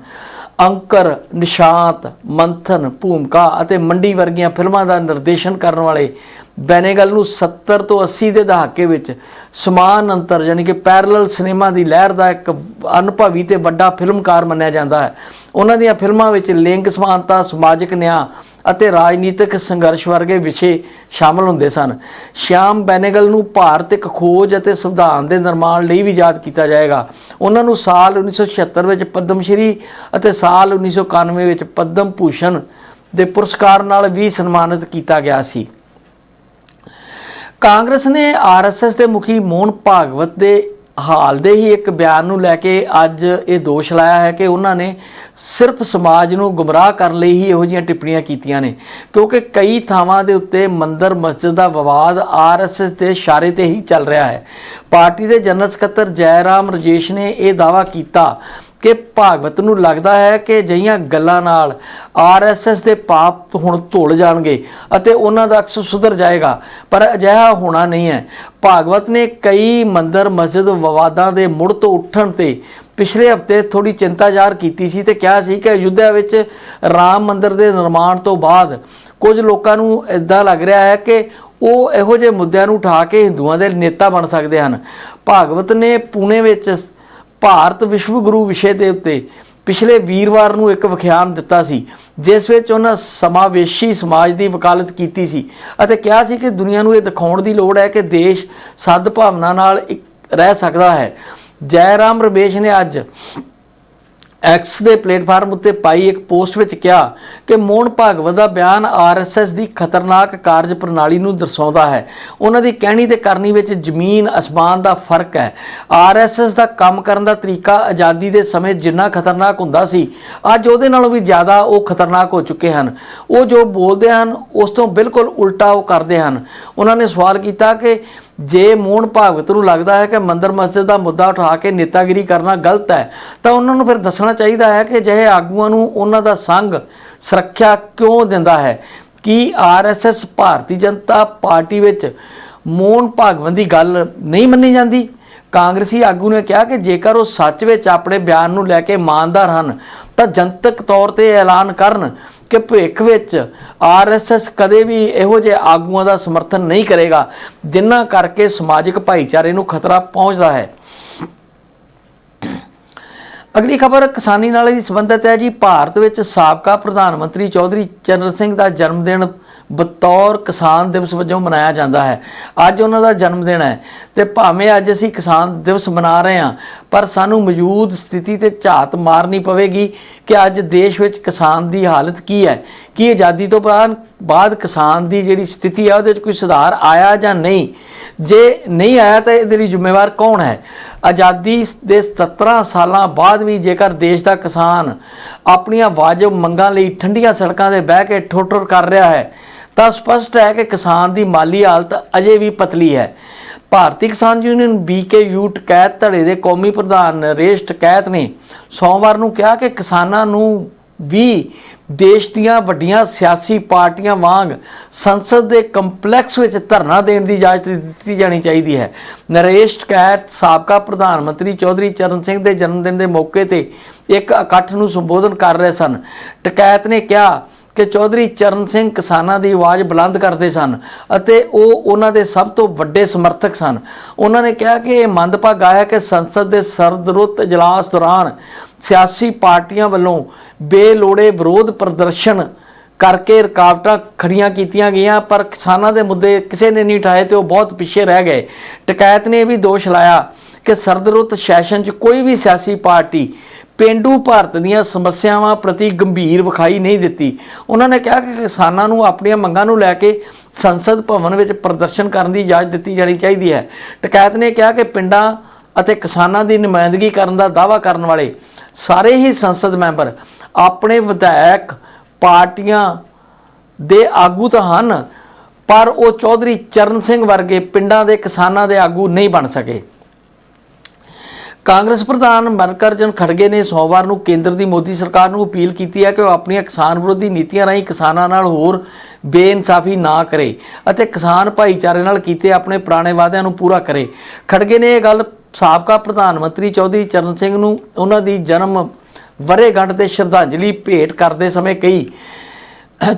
Speaker 1: ਅੰਕਰ, ਨਿਸ਼ਾਂਤ, ਮੰਥਨ, ਭੂਮਿਕਾ ਅਤੇ ਮੰਡੀ ਵਰਗੀਆਂ ਫਿਲਮਾਂ ਦਾ ਨਿਰਦੇਸ਼ਨ ਕਰਨ ਵਾਲੇ ਬੈਨੇਗਲ ਨੂੰ 70 ਤੋਂ 80 ਦੇ ਦਹਾਕੇ ਵਿੱਚ ਸਮਾਨ ਅੰਤਰ ਯਾਨੀ ਕਿ ਪੈਰਲਲ ਸਿਨੇਮਾ ਦੀ ਲਹਿਰ ਦਾ ਇੱਕ ਅਨੁਭਵੀ ਤੇ ਵੱਡਾ ਫਿਲਮਕਾਰ ਮੰਨਿਆ ਜਾਂਦਾ ਹੈ। ਉਹਨਾਂ ਦੀਆਂ ਫਿਲਮਾਂ ਵਿੱਚ ਲਿੰਗ ਸਮਾਨਤਾ, ਸਮਾਜਿਕ ਨਿਆਂ ਅਤੇ ਰਾਜਨੀਤਿਕ ਸੰਘਰਸ਼ ਵਰਗੇ ਵਿਸ਼ੇ ਸ਼ਾਮਲ ਹੁੰਦੇ ਸਨ। ਸ਼ਿਆਮ ਬੈਨੇਗਲ ਨੂੰ ਭਾਰਤ ਇੱਕ ਖੋਜ ਅਤੇ ਸੰਵਿਧਾਨ ਦੇ ਨਿਰਮਾਣ ਲਈ ਵੀ ਯਾਦ ਕੀਤਾ ਜਾਏਗਾ। ਉਹਨਾਂ ਨੂੰ ਸਾਲ 1976 ਵਿੱਚ ਪਦਮ ਸ਼੍ਰੀ ਅਤੇ ਸਾਲ 1991 ਵਿੱਚ ਪਦਮ ਭੂਸ਼ਣ ਦੇ ਪੁਰਸਕਾਰ ਨਾਲ ਵੀ ਸਨਮਾਨਿਤ ਕੀਤਾ ਗਿਆ ਸੀ। ਕਾਂਗਰਸ ਨੇ ਆਰਐਸਐਸ ਦੇ ਮੁਖੀ ਮੋਹਨ ਭਾਗਵਤ ਦੇ ਹਾਲ ਦੇ ਹੀ ਇੱਕ ਬਿਆਨ ਨੂੰ ਲੈ ਕੇ ਅੱਜ ਇਹ ਦੋਸ਼ ਲਾਇਆ ਹੈ ਕਿ ਉਹਨਾਂ ਨੇ ਸਿਰਫ ਸਮਾਜ ਨੂੰ ਗੁੰਮਰਾਹ ਕਰਨ ਲਈ ਹੀ ਇਹੋ ਜਿਹੀਆਂ ਟਿੱਪਣੀਆਂ ਕੀਤੀਆਂ ਨੇ। ਕਿਉਂਕਿ ਕਈ ਥਾਵਾਂ ਦੇ ਉੱਤੇ ਮੰਦਰ, ਮਸਜਿਦ ਦਾ ਵਿਵਾਦ ਆਰਐਸਐਸ ਦੇ ਇਸ਼ਾਰੇ ਤੇ ਹੀ ਚੱਲ ਰਿਹਾ ਹੈ। ਪਾਰਟੀ ਦੇ ਜਨਰਲ ਸਕੱਤਰ ਜੈਰਾਮ ਰਜੇਸ਼ ਨੇ ਇਹ ਦਾਅਵਾ ਕੀਤਾ ਕਿ ਭਾਗਵਤ ਨੂੰ ਲੱਗਦਾ ਹੈ ਕਿ ਜਈਆਂ ਗੱਲਾਂ ਨਾਲ ਆਰਐਸਐਸ ਦੇ ਪਾਪ ਹੁਣ ਧੁੱਲ ਜਾਣਗੇ ਅਤੇ ਉਹਨਾਂ ਦਾ ਅਕਸ ਸੁਧਰ ਜਾਏਗਾ। ਪਰ ਅਜਿਹਾ ਹੋਣਾ ਨਹੀਂ ਹੈ। ਭਾਗਵਤ ਨੇ ਕਈ ਮੰਦਰ ਮਸਜਿਦ ਵਿਵਾਦਾਂ ਦੇ ਮੁੜ ਤੋਂ ਉੱਠਣ ਤੇ ਪਿਛਲੇ ਹਫ਼ਤੇ ਥੋੜੀ ਚਿੰਤਾ ਜ਼ਾਹਰ ਕੀਤੀ ਸੀ ਤੇ ਕਿਹਾ ਸੀ ਕਿ ਅਯੁੱਧਿਆ ਵਿੱਚ ਰਾਮ ਮੰਦਰ ਦੇ ਨਿਰਮਾਣ ਤੋਂ ਬਾਅਦ ਕੁਝ ਲੋਕਾਂ ਨੂੰ ਇਦਾਂ ਲੱਗ ਰਿਹਾ ਹੈ ਕਿ ਉਹ ਇਹੋ ਜਿਹੇ ਮੁੱਦਿਆਂ ਨੂੰ ਉਠਾ ਕੇ ਹਿੰਦੂਆਂ ਦੇ ਨੇਤਾ ਬਣ ਸਕਦੇ ਹਨ। ਭਾਗਵਤ ਨੇ ਪੂਨੇ ਵਿੱਚ ਭਾਰਤ ਵਿਸ਼ਵ ਗੁਰੂ ਵਿਸ਼ੇ ਦੇ ਉੱਤੇ ਪਿਛਲੇ ਵੀਰਵਾਰ ਨੂੰ ਇੱਕ ਵਿਖਿਆਨ ਦਿੱਤਾ ਸੀ, ਜਿਸ ਵਿੱਚ ਉਹਨਾਂ ਸਮਾਵੇਸ਼ੀ ਸਮਾਜ ਦੀ ਵਕਾਲਤ ਕੀਤੀ ਸੀ ਅਤੇ ਕਿਹਾ ਸੀ ਕਿ ਦੁਨੀਆ ਨੂੰ ਇਹ ਦਿਖਾਉਣ ਦੀ ਲੋੜ ਹੈ ਕਿ ਦੇਸ਼ ਸਦ ਭਾਵਨਾ ਨਾਲ ਇੱਕ ਰਹਿ ਸਕਦਾ ਹੈ। ਜੈ ਰਾਮ ਰਮੇਸ਼ ਨੇ ਅੱਜ ਐਕਸ ਦੇ ਪਲੇਟਫਾਰਮ ਉੱਤੇ ਪਾਈ ਇੱਕ ਪੋਸਟ ਵਿੱਚ ਕਿਹਾ ਕਿ ਮੋਹਨ ਭਾਗਵਤ ਦਾ ਬਿਆਨ ਆਰਐਸਐਸ ਦੀ ਖਤਰਨਾਕ ਕਾਰਜ ਪ੍ਰਣਾਲੀ ਨੂੰ ਦਰਸਾਉਂਦਾ ਹੈ। ਉਹਨਾਂ ਦੀ ਕਹਿਣੀ ਤੇ ਕਰਨੀ ਵਿੱਚ ਜ਼ਮੀਨ, ਅਸਮਾਨ ਦਾ ਫ਼ਰਕ ਹੈ। ਆਰਐਸਐਸ ਦਾ ਕੰਮ ਕਰਨ ਦਾ ਤਰੀਕਾ ਆਜ਼ਾਦੀ ਦੇ ਸਮੇਂ ਜਿੰਨਾ ਖਤਰਨਾਕ ਹੁੰਦਾ ਸੀ, ਅੱਜ ਉਹਦੇ ਨਾਲੋਂ ਵੀ ਜ਼ਿਆਦਾ ਉਹ ਖਤਰਨਾਕ ਹੋ ਚੁੱਕੇ ਹਨ। ਉਹ ਜੋ ਬੋਲਦੇ ਹਨ, ਉਸ ਤੋਂ ਬਿਲਕੁਲ ਉਲਟਾ ਉਹ ਕਰਦੇ ਹਨ। ਉਹਨਾਂ ਨੇ ਸਵਾਲ ਕੀਤਾ ਕਿ ਜੇ ਮੋਹਨ ਭਾਗਵਤ ਨੂੰ ਲੱਗਦਾ ਹੈ ਕਿ ਮੰਦਰ ਮਸਜਿਦ ਦਾ ਮੁੱਦਾ ਉਠਾ ਕੇ ਨੇਤਾਗਿਰੀ ਕਰਨਾ ਗਲਤ ਹੈ, ਤਾਂ ਉਹਨਾਂ ਨੂੰ ਫਿਰ ਦੱਸਣਾ ਚਾਹੀਦਾ ਹੈ ਕਿ ਜਿਹੇ ਆਗੂਆਂ ਨੂੰ ਉਹਨਾਂ ਦਾ ਸੰਘ ਸੁਰੱਖਿਆ ਕਿਉਂ ਦਿੰਦਾ ਹੈ? ਕੀ ਆਰਐਸਐਸ ਭਾਰਤੀ ਜਨਤਾ ਪਾਰਟੀ ਵਿੱਚ ਮੋਹਨ ਭਾਗਵਤ ਦੀ ਗੱਲ ਨਹੀਂ ਮੰਨੀ ਜਾਂਦੀ? ਕਾਂਗਰਸੀ ਆਗੂ ਨੇ ਕਿਹਾ ਕਿ ਜੇਕਰ ਉਹ ਸੱਚ ਵਿੱਚ ਆਪਣੇ ਬਿਆਨ ਨੂੰ ਲੈ ਕੇ ਇਮਾਨਦਾਰ ਹਨ, ਤਾਂ ਜਨਤਕ ਤੌਰ ਤੇ ਐਲਾਨ ਕਰਨ ਕਿ ਭਵਿੱਖ ਵਿੱਚ ਆਰਐਸਐਸ ਕਦੇ ਵੀ ਇਹੋ ਜਿਹੇ ਆਗੂਆਂ ਦਾ ਸਮਰਥਨ ਨਹੀਂ ਕਰੇਗਾ, ਜਿਨ੍ਹਾਂ ਕਰਕੇ ਸਮਾਜਿਕ ਭਾਈਚਾਰੇ ਨੂੰ ਖਤਰਾ ਪਹੁੰਚਦਾ ਹੈ। ਅਗਲੀ ਖਬਰ ਕਿਸਾਨੀ ਨਾਲ ਹੀ ਸੰਬੰਧਿਤ ਹੈ ਜੀ। ਭਾਰਤ ਵਿੱਚ ਸਾਬਕਾ ਪ੍ਰਧਾਨ ਮੰਤਰੀ ਚੌਧਰੀ ਚਰਨ ਸਿੰਘ ਦਾ ਜਨਮ ਦਿਨ ਬਤੌਰ ਕਿਸਾਨ ਦਿਵਸ ਵਜੋਂ ਮਨਾਇਆ ਜਾਂਦਾ ਹੈ। ਅੱਜ ਉਹਨਾਂ ਦਾ ਜਨਮ ਦਿਨ ਹੈ ਤੇ ਭਾਵੇਂ ਅੱਜ ਅਸੀਂ ਕਿਸਾਨ ਦਿਵਸ ਮਨਾ ਰਹੇ ਹਾਂ, ਪਰ ਸਾਨੂੰ ਮੌਜੂਦ ਸਥਿਤੀ ਤੇ ਝਾਤ ਮਾਰਨੀ ਪਵੇਗੀ ਕਿ ਅੱਜ ਦੇਸ਼ ਵਿੱਚ ਕਿਸਾਨ ਦੀ ਹਾਲਤ ਕੀ ਹੈ, ਕੀ ਆਜ਼ਾਦੀ ਤੋਂ ਬਾਅਦ ਕਿਸਾਨ ਦੀ ਜਿਹੜੀ ਸਥਿਤੀ ਹੈ, ਉਹਦੇ ਵਿੱਚ ਕੋਈ ਸੁਧਾਰ ਆਇਆ ਜਾਂ ਨਹੀਂ। ਜੇ ਨਹੀਂ ਆਇਆ ਤਾਂ ਇਹਦੇ ਲਈ ਜ਼ਿੰਮੇਵਾਰ ਕੌਣ ਹੈ? ਆਜ਼ਾਦੀ ਦੇ 17 ਸਾਲਾਂ ਬਾਅਦ ਵੀ ਜੇਕਰ ਦੇਸ਼ ਦਾ ਕਿਸਾਨ ਆਪਣੀਆਂ ਵਾਜਬ ਮੰਗਾਂ ਲਈ ਠੰਡੀਆਂ ਸੜਕਾਂ ਤੇ ਬਹਿ ਕੇ ਠੋਠਰ ਕਰ ਰਿਹਾ ਹੈ ਤਾਂ ਸਪਸ਼ਟ ਹੈ ਕਿ ਕਿਸਾਨ ਦੀ ਮਾਲੀ ਹਾਲਤ ਅਜੇ ਵੀ ਪਤਲੀ ਹੈ। ਭਾਰਤੀ ਕਿਸਾਨ ਯੂਨੀਅਨ ਬੀਕੇਯੂ ਟਕੈਤ ਧੜੇ ਦੇ ਕੌਮੀ ਪ੍ਰਧਾਨ ਨਰੇਸ਼ ਟਕੈਤ ਨੇ ਸੋਮਵਾਰ ਨੂੰ ਕਿਹਾ ਕਿ ਕਿਸਾਨਾਂ ਨੂੰ ਵੀ ਦੇਸ਼ ਦੀਆਂ ਵੱਡੀਆਂ ਸਿਆਸੀ ਪਾਰਟੀਆਂ ਵਾਂਗ ਸੰਸਦ ਦੇ ਕੰਪਲੈਕਸ ਵਿੱਚ ਧਰਨਾ ਦੇਣ ਦੀ ਇਜਾਜ਼ਤ ਦਿੱਤੀ ਜਾਣੀ ਚਾਹੀਦੀ ਹੈ। ਨਰੇਸ਼ ਟਕੈਤ ਸਾਬਕਾ ਪ੍ਰਧਾਨ ਮੰਤਰੀ ਚੌਧਰੀ ਚਰਨ ਸਿੰਘ ਦੇ ਜਨਮ ਦਿਨ ਦੇ ਮੌਕੇ ਤੇ ਇੱਕ ਇਕੱਠ ਨੂੰ ਸੰਬੋਧਨ ਕਰ ਰਹੇ ਸਨ। ਟਕੈਤ ਨੇ ਕਿਹਾ ਕਿ ਚੌਧਰੀ ਚਰਨ ਸਿੰਘ ਕਿਸਾਨਾਂ ਦੀ ਆਵਾਜ਼ ਬੁਲੰਦ ਕਰਦੇ ਸਨ ਅਤੇ ਉਹ ਉਹਨਾਂ ਦੇ ਸਭ ਤੋਂ ਵੱਡੇ ਸਮਰਥਕ ਸਨ। ਉਹਨਾਂ ਨੇ ਕਿਹਾ ਕਿ ਇਹ ਮੰਦਭਾਗਾ ਹੈ ਕਿ ਸੰਸਦ ਦੇ ਸਰਦ ਰੁੱਤ ਇਜਲਾਸ ਦੌਰਾਨ ਸਿਆਸੀ ਪਾਰਟੀਆਂ ਵੱਲੋਂ ਬੇਲੋੜੇ ਵਿਰੋਧ ਪ੍ਰਦਰਸ਼ਨ ਕਰਕੇ ਰੁਕਾਵਟਾਂ ਖੜੀਆਂ ਕੀਤੀਆਂ ਗਈਆਂ, ਪਰ ਕਿਸਾਨਾਂ ਦੇ ਮੁੱਦੇ ਕਿਸੇ ਨੇ ਨਹੀਂ ਉਠਾਏ ਤੇ ਉਹ ਬਹੁਤ ਪਿੱਛੇ ਰਹਿ ਗਏ। ਟਕੈਤ ਨੇ ਇਹ ਵੀ ਦੋਸ਼ ਲਾਇਆ ਕਿ ਸਰਦ ਰੁੱਤ ਸੈਸ਼ਨ 'ਚ ਕੋਈ ਵੀ ਸਿਆਸੀ ਪਾਰਟੀ ਪੇਂਡੂ ਭਾਰਤ ਦੀਆਂ ਸਮੱਸਿਆਵਾਂ ਪ੍ਰਤੀ ਗੰਭੀਰ ਵਿਖਾਈ ਨਹੀਂ ਦਿੱਤੀ। ਉਹਨਾਂ ਨੇ ਕਿਹਾ ਕਿ ਕਿਸਾਨਾਂ ਨੂੰ ਆਪਣੀਆਂ ਮੰਗਾਂ ਨੂੰ ਲੈ ਕੇ ਸੰਸਦ ਭਵਨ ਵਿੱਚ ਪ੍ਰਦਰਸ਼ਨ ਕਰਨ ਦੀ ਇਜਾਜ਼ਤ ਦਿੱਤੀ ਜਾਣੀ ਚਾਹੀਦੀ ਹੈ। ਟਕੈਤ ਨੇ ਕਿਹਾ ਕਿ ਪਿੰਡਾਂ ਅਤੇ ਕਿਸਾਨਾਂ ਦੀ ਨੁਮਾਇੰਦਗੀ ਕਰਨ ਦਾ ਦਾਅਵਾ ਕਰਨ ਵਾਲੇ ਸਾਰੇ ਹੀ ਸੰਸਦ ਮੈਂਬਰ ਆਪਣੇ ਵਿਧਾਇਕ ਪਾਰਟੀਆਂ ਦੇ ਆਗੂ ਤਾਂ ਹਨ, ਪਰ ਉਹ ਚੌਧਰੀ ਚਰਨ ਸਿੰਘ ਵਰਗੇ ਪਿੰਡਾਂ ਦੇ ਕਿਸਾਨਾਂ ਦੇ ਆਗੂ ਨਹੀਂ ਬਣ ਸਕੇ। ਕਾਂਗਰਸ ਪ੍ਰਧਾਨ ਮਲਕਰਜਨ ਖੜਗੇ ਨੇ ਸੋਮਵਾਰ ਨੂੰ ਕੇਂਦਰ ਦੀ ਮੋਦੀ ਸਰਕਾਰ ਨੂੰ ਅਪੀਲ ਕੀਤੀ ਹੈ ਕਿ ਉਹ ਆਪਣੀਆਂ ਕਿਸਾਨ ਵਿਰੋਧੀ ਨੀਤੀਆਂ ਰਾਹੀਂ ਕਿਸਾਨਾਂ ਨਾਲ ਹੋਰ ਬੇਇਨਸਾਫੀ ਨਾ ਕਰੇ ਅਤੇ ਕਿਸਾਨ ਭਾਈਚਾਰੇ ਨਾਲ ਕੀਤੇ ਆਪਣੇ ਪੁਰਾਣੇ ਵਾਅਦਿਆਂ ਨੂੰ ਪੂਰਾ ਕਰੇ। ਖੜਗੇ ਨੇ ਇਹ ਗੱਲ ਸਾਬਕਾ ਪ੍ਰਧਾਨ ਮੰਤਰੀ ਚੌਧਰੀ ਚਰਨ ਸਿੰਘ ਨੂੰ ਉਹਨਾਂ ਦੀ ਜਨਮ ਵਰੇਗੰਢ ਤੇ ਸ਼ਰਧਾਂਜਲੀ ਭੇਟ ਕਰਦੇ ਸਮੇਂ ਕਹੀ।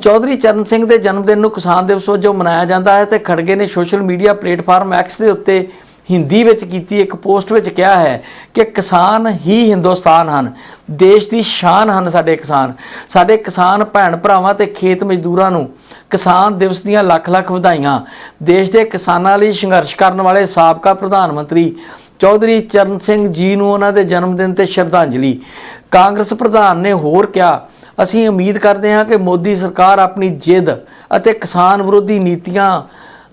Speaker 1: ਚੌਧਰੀ ਚਰਨ ਸਿੰਘ ਦੇ ਜਨਮ ਦਿਨ ਨੂੰ ਕਿਸਾਨ ਦਿਵਸ ਵਜੋਂ ਮਨਾਇਆ ਜਾਂਦਾ ਹੈ ਤੇ ਖੜਗੇ ਨੇ ਸੋਸ਼ਲ ਮੀਡੀਆ ਪਲੇਟਫਾਰਮ ਐਕਸ ਦੇ ਉੱਤੇ ਹਿੰਦੀ ਵਿੱਚ ਕੀਤੀ ਇੱਕ ਪੋਸਟ ਵਿੱਚ ਕਿਹਾ ਹੈ ਕਿ ਕਿਸਾਨ ਹੀ ਹਿੰਦੁਸਤਾਨ ਹਨ, ਦੇਸ਼ ਦੀ ਸ਼ਾਨ ਹਨ ਸਾਡੇ ਕਿਸਾਨ। ਸਾਡੇ ਕਿਸਾਨ ਭੈਣ ਭਰਾਵਾਂ ਤੇ ਖੇਤ ਮਜ਼ਦੂਰਾਂ ਨੂੰ ਕਿਸਾਨ ਦਿਵਸ ਦੀਆਂ ਲੱਖ ਲੱਖ ਵਧਾਈਆਂ। ਦੇਸ਼ ਦੇ ਕਿਸਾਨਾਂ ਲਈ ਸੰਘਰਸ਼ ਕਰਨ ਵਾਲੇ ਸਾਬਕਾ ਪ੍ਰਧਾਨ ਮੰਤਰੀ ਚੌਧਰੀ ਚਰਨ ਸਿੰਘ ਜੀ ਨੂੰ ਉਹਨਾਂ ਦੇ ਜਨਮ ਦਿਨ ਤੇ ਸ਼ਰਧਾਂਜਲੀ। ਕਾਂਗਰਸ ਪ੍ਰਧਾਨ ਨੇ ਹੋਰ ਕਿਹਾ, ਅਸੀਂ ਉਮੀਦ ਕਰਦੇ ਹਾਂ ਕਿ ਮੋਦੀ ਸਰਕਾਰ ਆਪਣੀ ਜਿੱਦ ਅਤੇ ਕਿਸਾਨ ਵਿਰੋਧੀ ਨੀਤੀਆਂ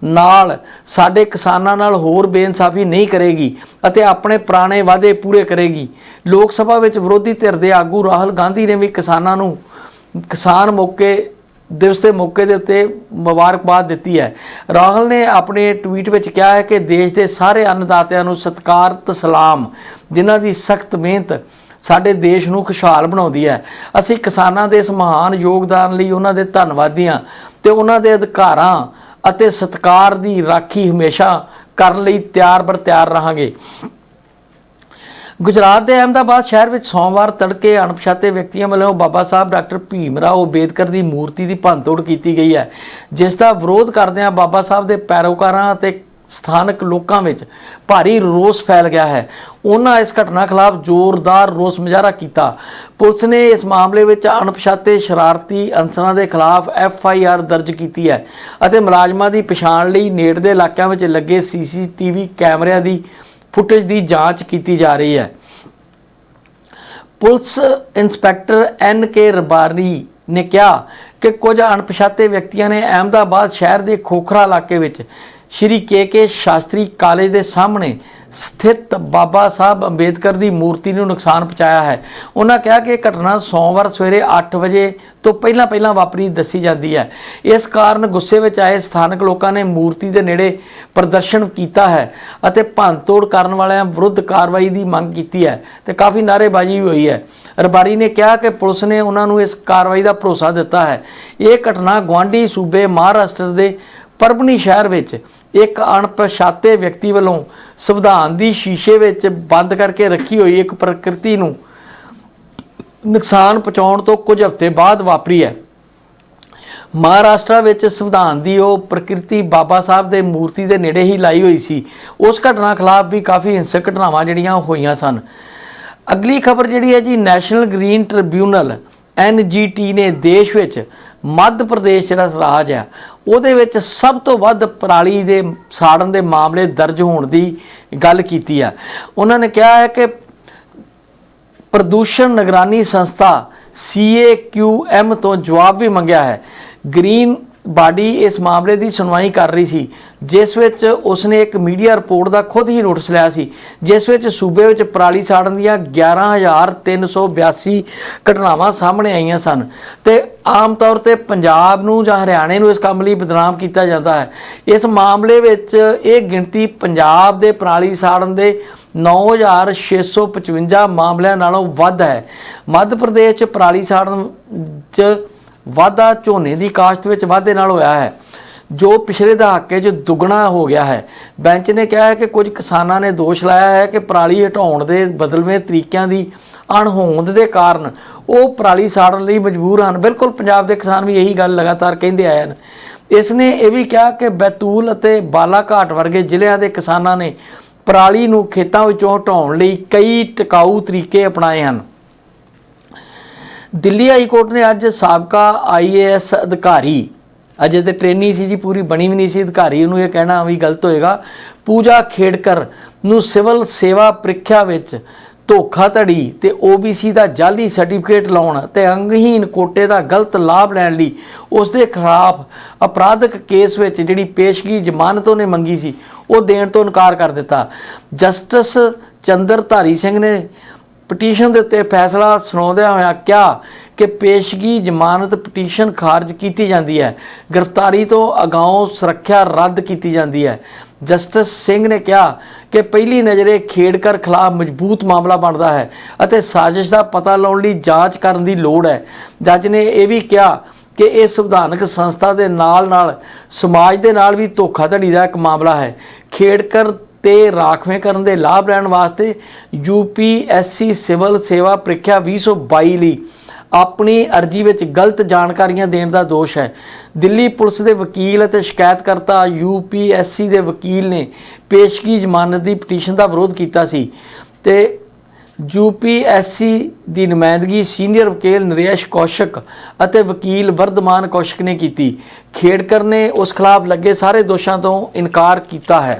Speaker 1: ਨਾਲ ਸਾਡੇ ਕਿਸਾਨਾਂ ਨਾਲ ਹੋਰ ਬੇਇਨਸਾਫੀ ਨਹੀਂ ਕਰੇਗੀ ਅਤੇ ਆਪਣੇ ਪੁਰਾਣੇ ਵਾਅਦੇ ਪੂਰੇ ਕਰੇਗੀ। ਲੋਕ ਸਭਾ ਵਿੱਚ ਵਿਰੋਧੀ ਧਿਰ ਦੇ ਆਗੂ ਰਾਹੁਲ ਗਾਂਧੀ ਨੇ ਵੀ ਕਿਸਾਨਾਂ ਨੂੰ ਕਿਸਾਨ ਮੌਕੇ, ਦਿਵਸ ਦੇ ਮੌਕੇ ਦੇ ਉੱਤੇ ਮੁਬਾਰਕਬਾਦ ਦਿੱਤੀ ਹੈ। ਰਾਹੁਲ ਨੇ ਆਪਣੇ ਟਵੀਟ ਵਿੱਚ ਕਿਹਾ ਹੈ ਕਿ ਦੇਸ਼ ਦੇ ਸਾਰੇ ਅੰਨਦਾਤਿਆਂ ਨੂੰ ਸਤਿਕਾਰਤ ਸਲਾਮ ਜਿਨ੍ਹਾਂ ਦੀ ਸਖਤ ਮਿਹਨਤ ਸਾਡੇ ਦੇਸ਼ ਨੂੰ ਖੁਸ਼ਹਾਲ ਬਣਾਉਂਦੀ ਹੈ। ਅਸੀਂ ਕਿਸਾਨਾਂ ਦੇ ਇਸ ਮਹਾਨ ਯੋਗਦਾਨ ਲਈ ਉਹਨਾਂ ਦੇ ਧੰਨਵਾਦੀ ਹਾਂ ਤੇ ਉਹਨਾਂ ਦੇ ਅਧਿਕਾਰਾਂ ਅਤੇ ਸਤਿਕਾਰ ਦੀ ਰਾਖੀ ਹਮੇਸ਼ਾ ਕਰਨ ਲਈ ਤਿਆਰ ਬਰ ਤਿਆਰ ਰਹਾਂਗੇ। ਗੁਜਰਾਤ ਦੇ ਅਹਿਮਦਾਬਾਦ ਸ਼ਹਿਰ ਵਿੱਚ ਸੋਮਵਾਰ ਤੜਕੇ ਅਣਪਛਾਤੇ ਵਿਅਕਤੀਆਂ ਵੱਲੋਂ ਬਾਬਾ ਸਾਹਿਬ ਡਾਕਟਰ ਭੀਮ ਰਾਓ ਅੰਬੇਦਕਰ ਦੀ ਮੂਰਤੀ ਦੀ ਭੰਨਤੋੜ ਕੀਤੀ ਗਈ ਹੈ, ਜਿਸ ਦਾ ਵਿਰੋਧ ਕਰਦਿਆਂ ਬਾਬਾ ਸਾਹਿਬ ਦੇ ਪੈਰੋਕਾਰਾਂ ਅਤੇ ਸਥਾਨਕ ਲੋਕਾਂ ਵਿੱਚ ਭਾਰੀ ਰੋਸ ਫੈਲ ਗਿਆ ਹੈ। ਉਹਨਾਂ ਇਸ ਘਟਨਾ ਖਿਲਾਫ ਜ਼ੋਰਦਾਰ ਰੋਸ ਮੁਜ਼ਾਹਰਾ ਕੀਤਾ। ਪੁਲਿਸ ਨੇ ਇਸ ਮਾਮਲੇ ਵਿੱਚ ਅਣਪਛਾਤੇ ਸ਼ਰਾਰਤੀ ਅਨਸਰਾਂ ਦੇ ਖਿਲਾਫ ਐਫ ਆਈ ਆਰ ਦਰਜ ਕੀਤੀ ਹੈ ਅਤੇ ਮੁਲਾਜ਼ਮਾਂ ਦੀ ਪਛਾਣ ਲਈ ਨੇੜਦੇ ਇਲਾਕਿਆਂ ਵਿੱਚ ਲੱਗੇ ਸੀਸੀਟੀਵੀ ਕੈਮਰਿਆਂ ਦੀ ਫੁਟੇਜ ਦੀ ਜਾਂਚ ਕੀਤੀ ਜਾ ਰਹੀ ਹੈ। ਪੁਲਿਸ ਇੰਸਪੈਕਟਰ ਐਨ ਕੇ ਰਬਾਰੀ ਨੇ ਕਿਹਾ ਕਿ ਕੁਝ ਅਣਪਛਾਤੇ ਵਿਅਕਤੀਆਂ ਨੇ ਅਹਿਮਦਾਬਾਦ ਸ਼ਹਿਰ ਦੇ ਖੋਖਰਾ ਇਲਾਕੇ ਵਿੱਚ ਸ਼੍ਰੀ ਕੇ ਕੇ ਸ਼ਾਸਤਰੀ ਕਾਲਜ ਦੇ ਸਾਹਮਣੇ ਸਥਿਤ ਬਾਬਾ ਸਾਹਿਬ ਅੰਬੇਦਕਰ ਦੀ ਮੂਰਤੀ ਨੂੰ ਨੁਕਸਾਨ ਪਹੁੰਚਾਇਆ ਹੈ। ਉਹਨਾਂ ਕਿਹਾ ਕਿ ਇਹ ਘਟਨਾ ਸੋਮਵਾਰ ਸਵੇਰੇ 8 ਵਜੇ ਤੋਂ ਪਹਿਲਾਂ ਪਹਿਲਾਂ ਵਾਪਰੀ ਦੱਸੀ ਜਾਂਦੀ ਹੈ। ਇਸ ਕਾਰਨ ਗੁੱਸੇ ਵਿੱਚ ਆਏ ਸਥਾਨਕ ਲੋਕਾਂ ਨੇ ਮੂਰਤੀ ਦੇ ਨੇੜੇ ਪ੍ਰਦਰਸ਼ਨ ਕੀਤਾ ਹੈ ਅਤੇ ਭੰਨਤੋੜ ਕਰਨ ਵਾਲਿਆਂ ਵਿਰੁੱਧ ਕਾਰਵਾਈ ਦੀ ਮੰਗ ਕੀਤੀ ਹੈ ਤੇ ਕਾਫੀ ਨਾਅਰੇਬਾਜ਼ੀ ਵੀ ਹੋਈ ਹੈ। ਰਬਾਰੀ ਨੇ ਕਿਹਾ ਕਿ ਪੁਲਿਸ ਨੇ ਉਹਨਾਂ ਨੂੰ ਇਸ ਕਾਰਵਾਈ ਦਾ ਭਰੋਸਾ ਦਿੱਤਾ ਹੈ। ਇਹ ਘਟਨਾ ਗਵਾਂਢੀ ਸੂਬੇ ਮਹਾਰਾਸ਼ਟਰ ਦੇ ਪਰਬਨੀ ਸ਼ਹਿਰ ਵਿੱਚ ਇੱਕ ਅਣਪਛਾਤੇ ਵਿਅਕਤੀ ਵੱਲੋਂ ਸੰਵਿਧਾਨ ਦੀ ਸ਼ੀਸ਼ੇ ਵਿੱਚ ਬੰਦ ਕਰਕੇ ਰੱਖੀ ਹੋਈ ਇੱਕ ਪ੍ਰਕਿਰਤੀ ਨੂੰ ਨੁਕਸਾਨ ਪਹੁੰਚਾਉਣ ਤੋਂ ਕੁਝ ਹਫ਼ਤੇ ਬਾਅਦ ਵਾਪਰੀ ਹੈ। ਮਹਾਰਾਸ਼ਟਰ ਵਿੱਚ ਸੰਵਿਧਾਨ ਦੀ ਉਹ ਪ੍ਰਕਿਰਤੀ ਬਾਬਾ ਸਾਹਿਬ ਦੇ ਮੂਰਤੀ ਦੇ ਨੇੜੇ ਹੀ ਲਾਈ ਹੋਈ ਸੀ। ਉਸ ਘਟਨਾ ਖਿਲਾਫ ਵੀ ਕਾਫੀ ਹਿੰਸਕ ਘਟਨਾਵਾਂ ਜਿਹੜੀਆਂ ਹੋਈਆਂ ਸਨ। ਅਗਲੀ ਖਬਰ ਜਿਹੜੀ ਹੈ ਜੀ, ਨੈਸ਼ਨਲ ਗ੍ਰੀਨ ਟ੍ਰਿਬਿਊਨਲ ਐਨਜੀਟੀ ਨੇ ਦੇਸ਼ ਵਿੱਚ ਮੱਧ ਪ੍ਰਦੇਸ਼ ਜਿਹੜਾ ਰਾਜ ਆ, ਉਹਦੇ ਵਿੱਚ ਸਭ ਤੋਂ ਵੱਧ ਪਰਾਲੀ ਦੇ ਸਾੜਨ ਦੇ ਮਾਮਲੇ ਦਰਜ ਹੋਣ ਦੀ ਗੱਲ ਕੀਤੀ ਆ। ਉਹਨਾਂ ਨੇ ਕਿਹਾ ਹੈ ਕਿ ਪ੍ਰਦੂਸ਼ਣ ਨਿਗਰਾਨੀ ਸੰਸਥਾ CAQM ਤੋਂ ਜਵਾਬ ਵੀ ਮੰਗਿਆ ਹੈ। ਗ੍ਰੀਨ ਬਾਡੀ ਇਸ ਮਾਮਲੇ ਦੀ ਸੁਣਵਾਈ ਕਰ ਰਹੀ ਸੀ, ਜਿਸ ਵਿੱਚ ਉਸਨੇ ਇੱਕ ਮੀਡੀਆ ਰਿਪੋਰਟ ਦਾ ਖੁਦ ਹੀ ਨੋਟਿਸ ਲਿਆ ਸੀ, ਜਿਸ ਵਿੱਚ ਸੂਬੇ ਵਿੱਚ ਪਰਾਲੀ ਸਾੜਨ ਦੀਆਂ 11382 ਘਟਨਾਵਾਂ ਸਾਹਮਣੇ ਆਈਆਂ ਸਨ ਤੇ ਆਮ ਤੌਰ ਤੇ ਪੰਜਾਬ ਨੂੰ ਜਾਂ ਹਰਿਆਣੇ ਨੂੰ ਇਸ ਕੰਮ ਲਈ ਬਦਨਾਮ ਕੀਤਾ ਜਾਂਦਾ ਹੈ। ਇਸ ਮਾਮਲੇ ਵਿੱਚ ਇਹ ਗਿਣਤੀ ਪੰਜਾਬ ਦੇ ਪਰਾਲੀ ਸਾੜਨ ਦੇ 9655 ਮਾਮਲਿਆਂ ਨਾਲੋਂ ਵੱਧ ਹੈ। ਮੱਧ ਪ੍ਰਦੇਸ਼ ਚ ਪਰਾਲੀ ਸਾੜਨ ਚ ਵਾਧਾ ਝੋਨੇ ਦੀ ਕਾਸ਼ਤ ਵਿੱਚ ਵਾਧੇ ਨਾਲ ਹੋਇਆ ਹੈ, ਜੋ ਪਿਛਲੇ ਦਹਾਕੇ 'ਚ ਦੁੱਗਣਾ ਹੋ ਗਿਆ ਹੈ। ਬੈਂਚ ਨੇ ਕਿਹਾ ਹੈ ਕਿ ਕੁਝ ਕਿਸਾਨਾਂ ਨੇ ਦੋਸ਼ ਲਾਇਆ ਹੈ ਕਿ ਪਰਾਲੀ ਹਟਾਉਣ ਦੇ ਬਦਲਵੇਂ ਤਰੀਕਿਆਂ ਦੀ ਅਣਹੋਂਦ ਦੇ ਕਾਰਨ ਉਹ ਪਰਾਲੀ ਸਾੜਨ ਲਈ ਮਜਬੂਰ ਹਨ। ਬਿਲਕੁਲ, ਪੰਜਾਬ ਦੇ ਕਿਸਾਨ ਵੀ ਇਹੀ ਗੱਲ ਲਗਾਤਾਰ ਕਹਿੰਦੇ ਆਏ ਹਨ। ਇਸ ਨੇ ਇਹ ਵੀ ਕਿਹਾ ਕਿ ਬੈਤੂਲ ਅਤੇ ਬਾਲਾਘਾਟ ਵਰਗੇ ਜ਼ਿਲ੍ਹਿਆਂ ਦੇ ਕਿਸਾਨਾਂ ਨੇ ਪਰਾਲੀ ਨੂੰ ਖੇਤਾਂ ਵਿੱਚੋਂ ਹਟਾਉਣ ਲਈ ਕਈ ਟਿਕਾਊ ਤਰੀਕੇ ਅਪਣਾਏ ਹਨ। ਦਿੱਲੀ ਹਾਈ ਕੋਰਟ ਨੇ ਅੱਜ ਸਾਬਕਾ ਆਈਏਐਸ ਅਧਿਕਾਰੀ, ਅਜੇ ਤੇ ਟ੍ਰੇਨੀ ਸੀ ਜੀ, ਪੂਰੀ ਬਣੀ ਵੀ ਨਹੀਂ ਸੀ ਅਧਿਕਾਰੀ, ਉਹਨੂੰ ਇਹ ਕਹਿਣਾ ਵੀ ਗਲਤ ਹੋਏਗਾ। ਪੂਜਾ ਖੇੜਕਰ ਨੂੰ ਸਿਵਲ ਸੇਵਾ ਪ੍ਰੀਖਿਆ ਵਿੱਚ ਧੋਖਾਧੜੀ ਤੇ OBC ਦਾ ਜਾਲੀ ਸਰਟੀਫਿਕੇਟ ਲਾਉਣ ਤੇ ਅੰਗਹੀਨ ਕੋਟੇ ਦਾ ਗਲਤ ਲਾਭ ਲੈਣ ਲਈ ਉਸ ਦੇ ਖਿਲਾਫ ਅਪਰਾਧਿਕ ਕੇਸ ਵਿੱਚ ਜਿਹੜੀ ਪੇਸ਼ਗੀ ਜ਼ਮਾਨਤ ਉਹਨੇ ਮੰਗੀ ਸੀ, ਉਹ ਦੇਣ ਤੋਂ ਇਨਕਾਰ ਕਰ ਦਿੱਤਾ। ਜਸਟਿਸ ਚੰਦਰ ਧਾਰੀ ਸਿੰਘ ਨੇ ਪਟੀਸ਼ਨ ਦੇ ਉੱਤੇ ਫੈਸਲਾ ਸੁਣਾਉਂਦਿਆਂ ਹੋਇਆ ਕਿਹਾ ਕਿ ਪੇਸ਼ਗੀ ਜ਼ਮਾਨਤ ਪਟੀਸ਼ਨ ਖਾਰਜ ਕੀਤੀ ਜਾਂਦੀ ਹੈ। ਗ੍ਰਿਫਤਾਰੀ ਤੋਂ ਅਗਾਉਂ ਸੁਰੱਖਿਆ ਰੱਦ ਕੀਤੀ ਜਾਂਦੀ ਹੈ। ਜਸਟਿਸ ਸਿੰਘ ਨੇ ਕਿਹਾ ਕਿ ਪਹਿਲੀ ਨਜ਼ਰੇ ਖੇਡਕਰ ਖਿਲਾਫ ਮਜ਼ਬੂਤ ਮਾਮਲਾ ਬਣਦਾ ਹੈ ਅਤੇ ਸਾਜ਼ਿਸ਼ ਦਾ ਪਤਾ ਲਾਉਣ ਲਈ ਜਾਂਚ ਕਰਨ ਦੀ ਲੋੜ ਹੈ। ਜੱਜ ਨੇ ਇਹ ਵੀ ਕਿਹਾ ਕਿ ਇਹ ਸੰਵਿਧਾਨਕ ਸੰਸਥਾ ਦੇ ਨਾਲ-ਨਾਲ ਸਮਾਜ ਦੇ ਨਾਲ ਵੀ ਧੋਖਾਧੜੀ ਦਾ ਇੱਕ ਮਾਮਲਾ ਹੈ। ਖੇਡਕਰ ਤੇ ਰਾਖਵੇਂਕਰਨ ਦੇ ਲਾਭ ਲੈਣ ਵਾਸਤੇ ਯੂਪੀਐਸਸੀ ਸਿਵਲ ਸੇਵਾ ਪ੍ਰੀਖਿਆ 2022 ਲਈ ਆਪਣੀ ਅਰਜ਼ੀ ਵਿੱਚ ਗਲਤ ਜਾਣਕਾਰੀਆਂ ਦੇਣ ਦਾ ਦੋਸ਼ ਹੈ। ਦਿੱਲੀ ਪੁਲਿਸ ਦੇ ਵਕੀਲ ਅਤੇ ਸ਼ਿਕਾਇਤਕਰਤਾ ਯੂਪੀਐਸਸੀ ਦੇ ਵਕੀਲ ਨੇ ਪੇਸ਼ਗੀ ਜ਼ਮਾਨਤ ਦੀ ਪਟੀਸ਼ਨ ਦਾ ਵਿਰੋਧ ਕੀਤਾ ਸੀ ਤੇ ਯੂਪੀਐਸਸੀ ਦੀ ਨੁਮਾਇੰਦਗੀ ਸੀਨੀਅਰ ਵਕੀਲ ਨਰੇਸ਼ ਕੌਸ਼ਕ ਅਤੇ ਵਕੀਲ ਵਰਧਮਾਨ ਕੌਸ਼ਕ ਨੇ ਕੀਤੀ। ਖੇੜਕਰ ਨੇ ਉਸ ਖਿਲਾਫ ਲੱਗੇ ਸਾਰੇ ਦੋਸ਼ਾਂ ਤੋਂ ਇਨਕਾਰ ਕੀਤਾ ਹੈ।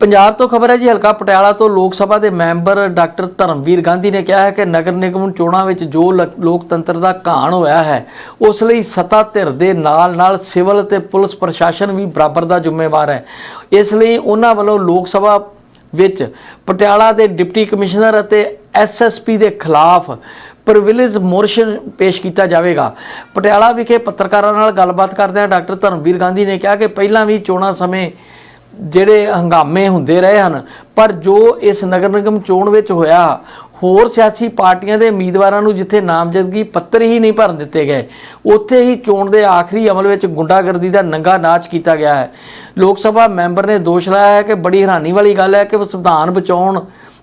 Speaker 1: ਪੰਜਾਬ ਤੋਂ ਖਬਰ ਹੈ ਜੀ, ਹਲਕਾ ਪਟਿਆਲਾ ਤੋਂ ਲੋਕ ਸਭਾ ਦੇ ਮੈਂਬਰ ਡਾਕਟਰ ਧਰਮਵੀਰ ਗਾਂਧੀ ਨੇ ਕਿਹਾ ਹੈ ਕਿ ਨਗਰ ਨਿਗਮ ਚੋਣਾਂ ਵਿੱਚ ਜੋ ਲ- ਲੋਕਤੰਤਰ ਦਾ ਘਾਣ ਹੋਇਆ ਹੈ, ਉਸ ਲਈ ਸੱਤਾ ਧਿਰ ਦੇ ਨਾਲ-ਨਾਲ ਸਿਵਲ ਤੇ ਪੁਲਿਸ ਪ੍ਰਸ਼ਾਸਨ ਵੀ ਬਰਾਬਰ ਦਾ ਜ਼ਿੰਮੇਵਾਰ ਹੈ। ਇਸ ਲਈ ਉਹਨਾਂ ਵੱਲੋਂ ਲੋਕ ਸਭਾ ਵਿੱਚ ਪਟਿਆਲਾ ਦੇ ਡਿਪਟੀ ਕਮਿਸ਼ਨਰ ਅਤੇ ਐਸਐਸਪੀ ਦੇ ਖਿਲਾਫ ਪ੍ਰਿਵਿਲੇਜ ਮੋਰਸ਼ਨ ਪੇਸ਼ ਕੀਤਾ ਜਾਵੇਗਾ। ਪਟਿਆਲਾ ਵਿਖੇ ਪੱਤਰਕਾਰਾਂ ਨਾਲ ਗੱਲਬਾਤ ਕਰਦਿਆਂ ਡਾਕਟਰ ਧਰਮਵੀਰ ਗਾਂਧੀ ਨੇ ਕਿਹਾ ਕਿ ਪਹਿਲਾਂ ਵੀ ਚੋਣਾਂ ਸਮੇਂ ਜਿਹੜੇ ਹੰਗਾਮੇ ਹੁੰਦੇ ਰਹੇ ਹਨ, ਪਰ ਜੋ ਇਸ ਨਗਰ ਨਿਗਮ ਚੋਣ ਵਿੱਚ ਹੋਇਆ, ਹੋਰ ਸਿਆਸੀ ਪਾਰਟੀਆਂ ਦੇ ਉਮੀਦਵਾਰਾਂ ਨੂੰ ਜਿੱਥੇ ਨਾਮਜ਼ਦਗੀ ਪੱਤਰ ਹੀ ਨਹੀਂ ਭਰਨ ਦਿੱਤੇ ਗਏ, ਉੱਥੇ ਹੀ ਚੋਣ ਦੇ ਆਖਰੀ ਅਮਲ ਵਿੱਚ ਗੁੰਡਾਗਰਦੀ ਦਾ ਨੰਗਾ ਨਾਚ ਕੀਤਾ ਗਿਆ ਹੈ। ਲੋਕ ਸਭਾ ਮੈਂਬਰ ਨੇ ਦੋਸ਼ ਲਾਇਆ ਹੈ ਕਿ ਬੜੀ ਹੈਰਾਨੀ ਵਾਲੀ ਗੱਲ ਹੈ ਕਿ ਸੰਵਿਧਾਨ ਬਚਾਉਣ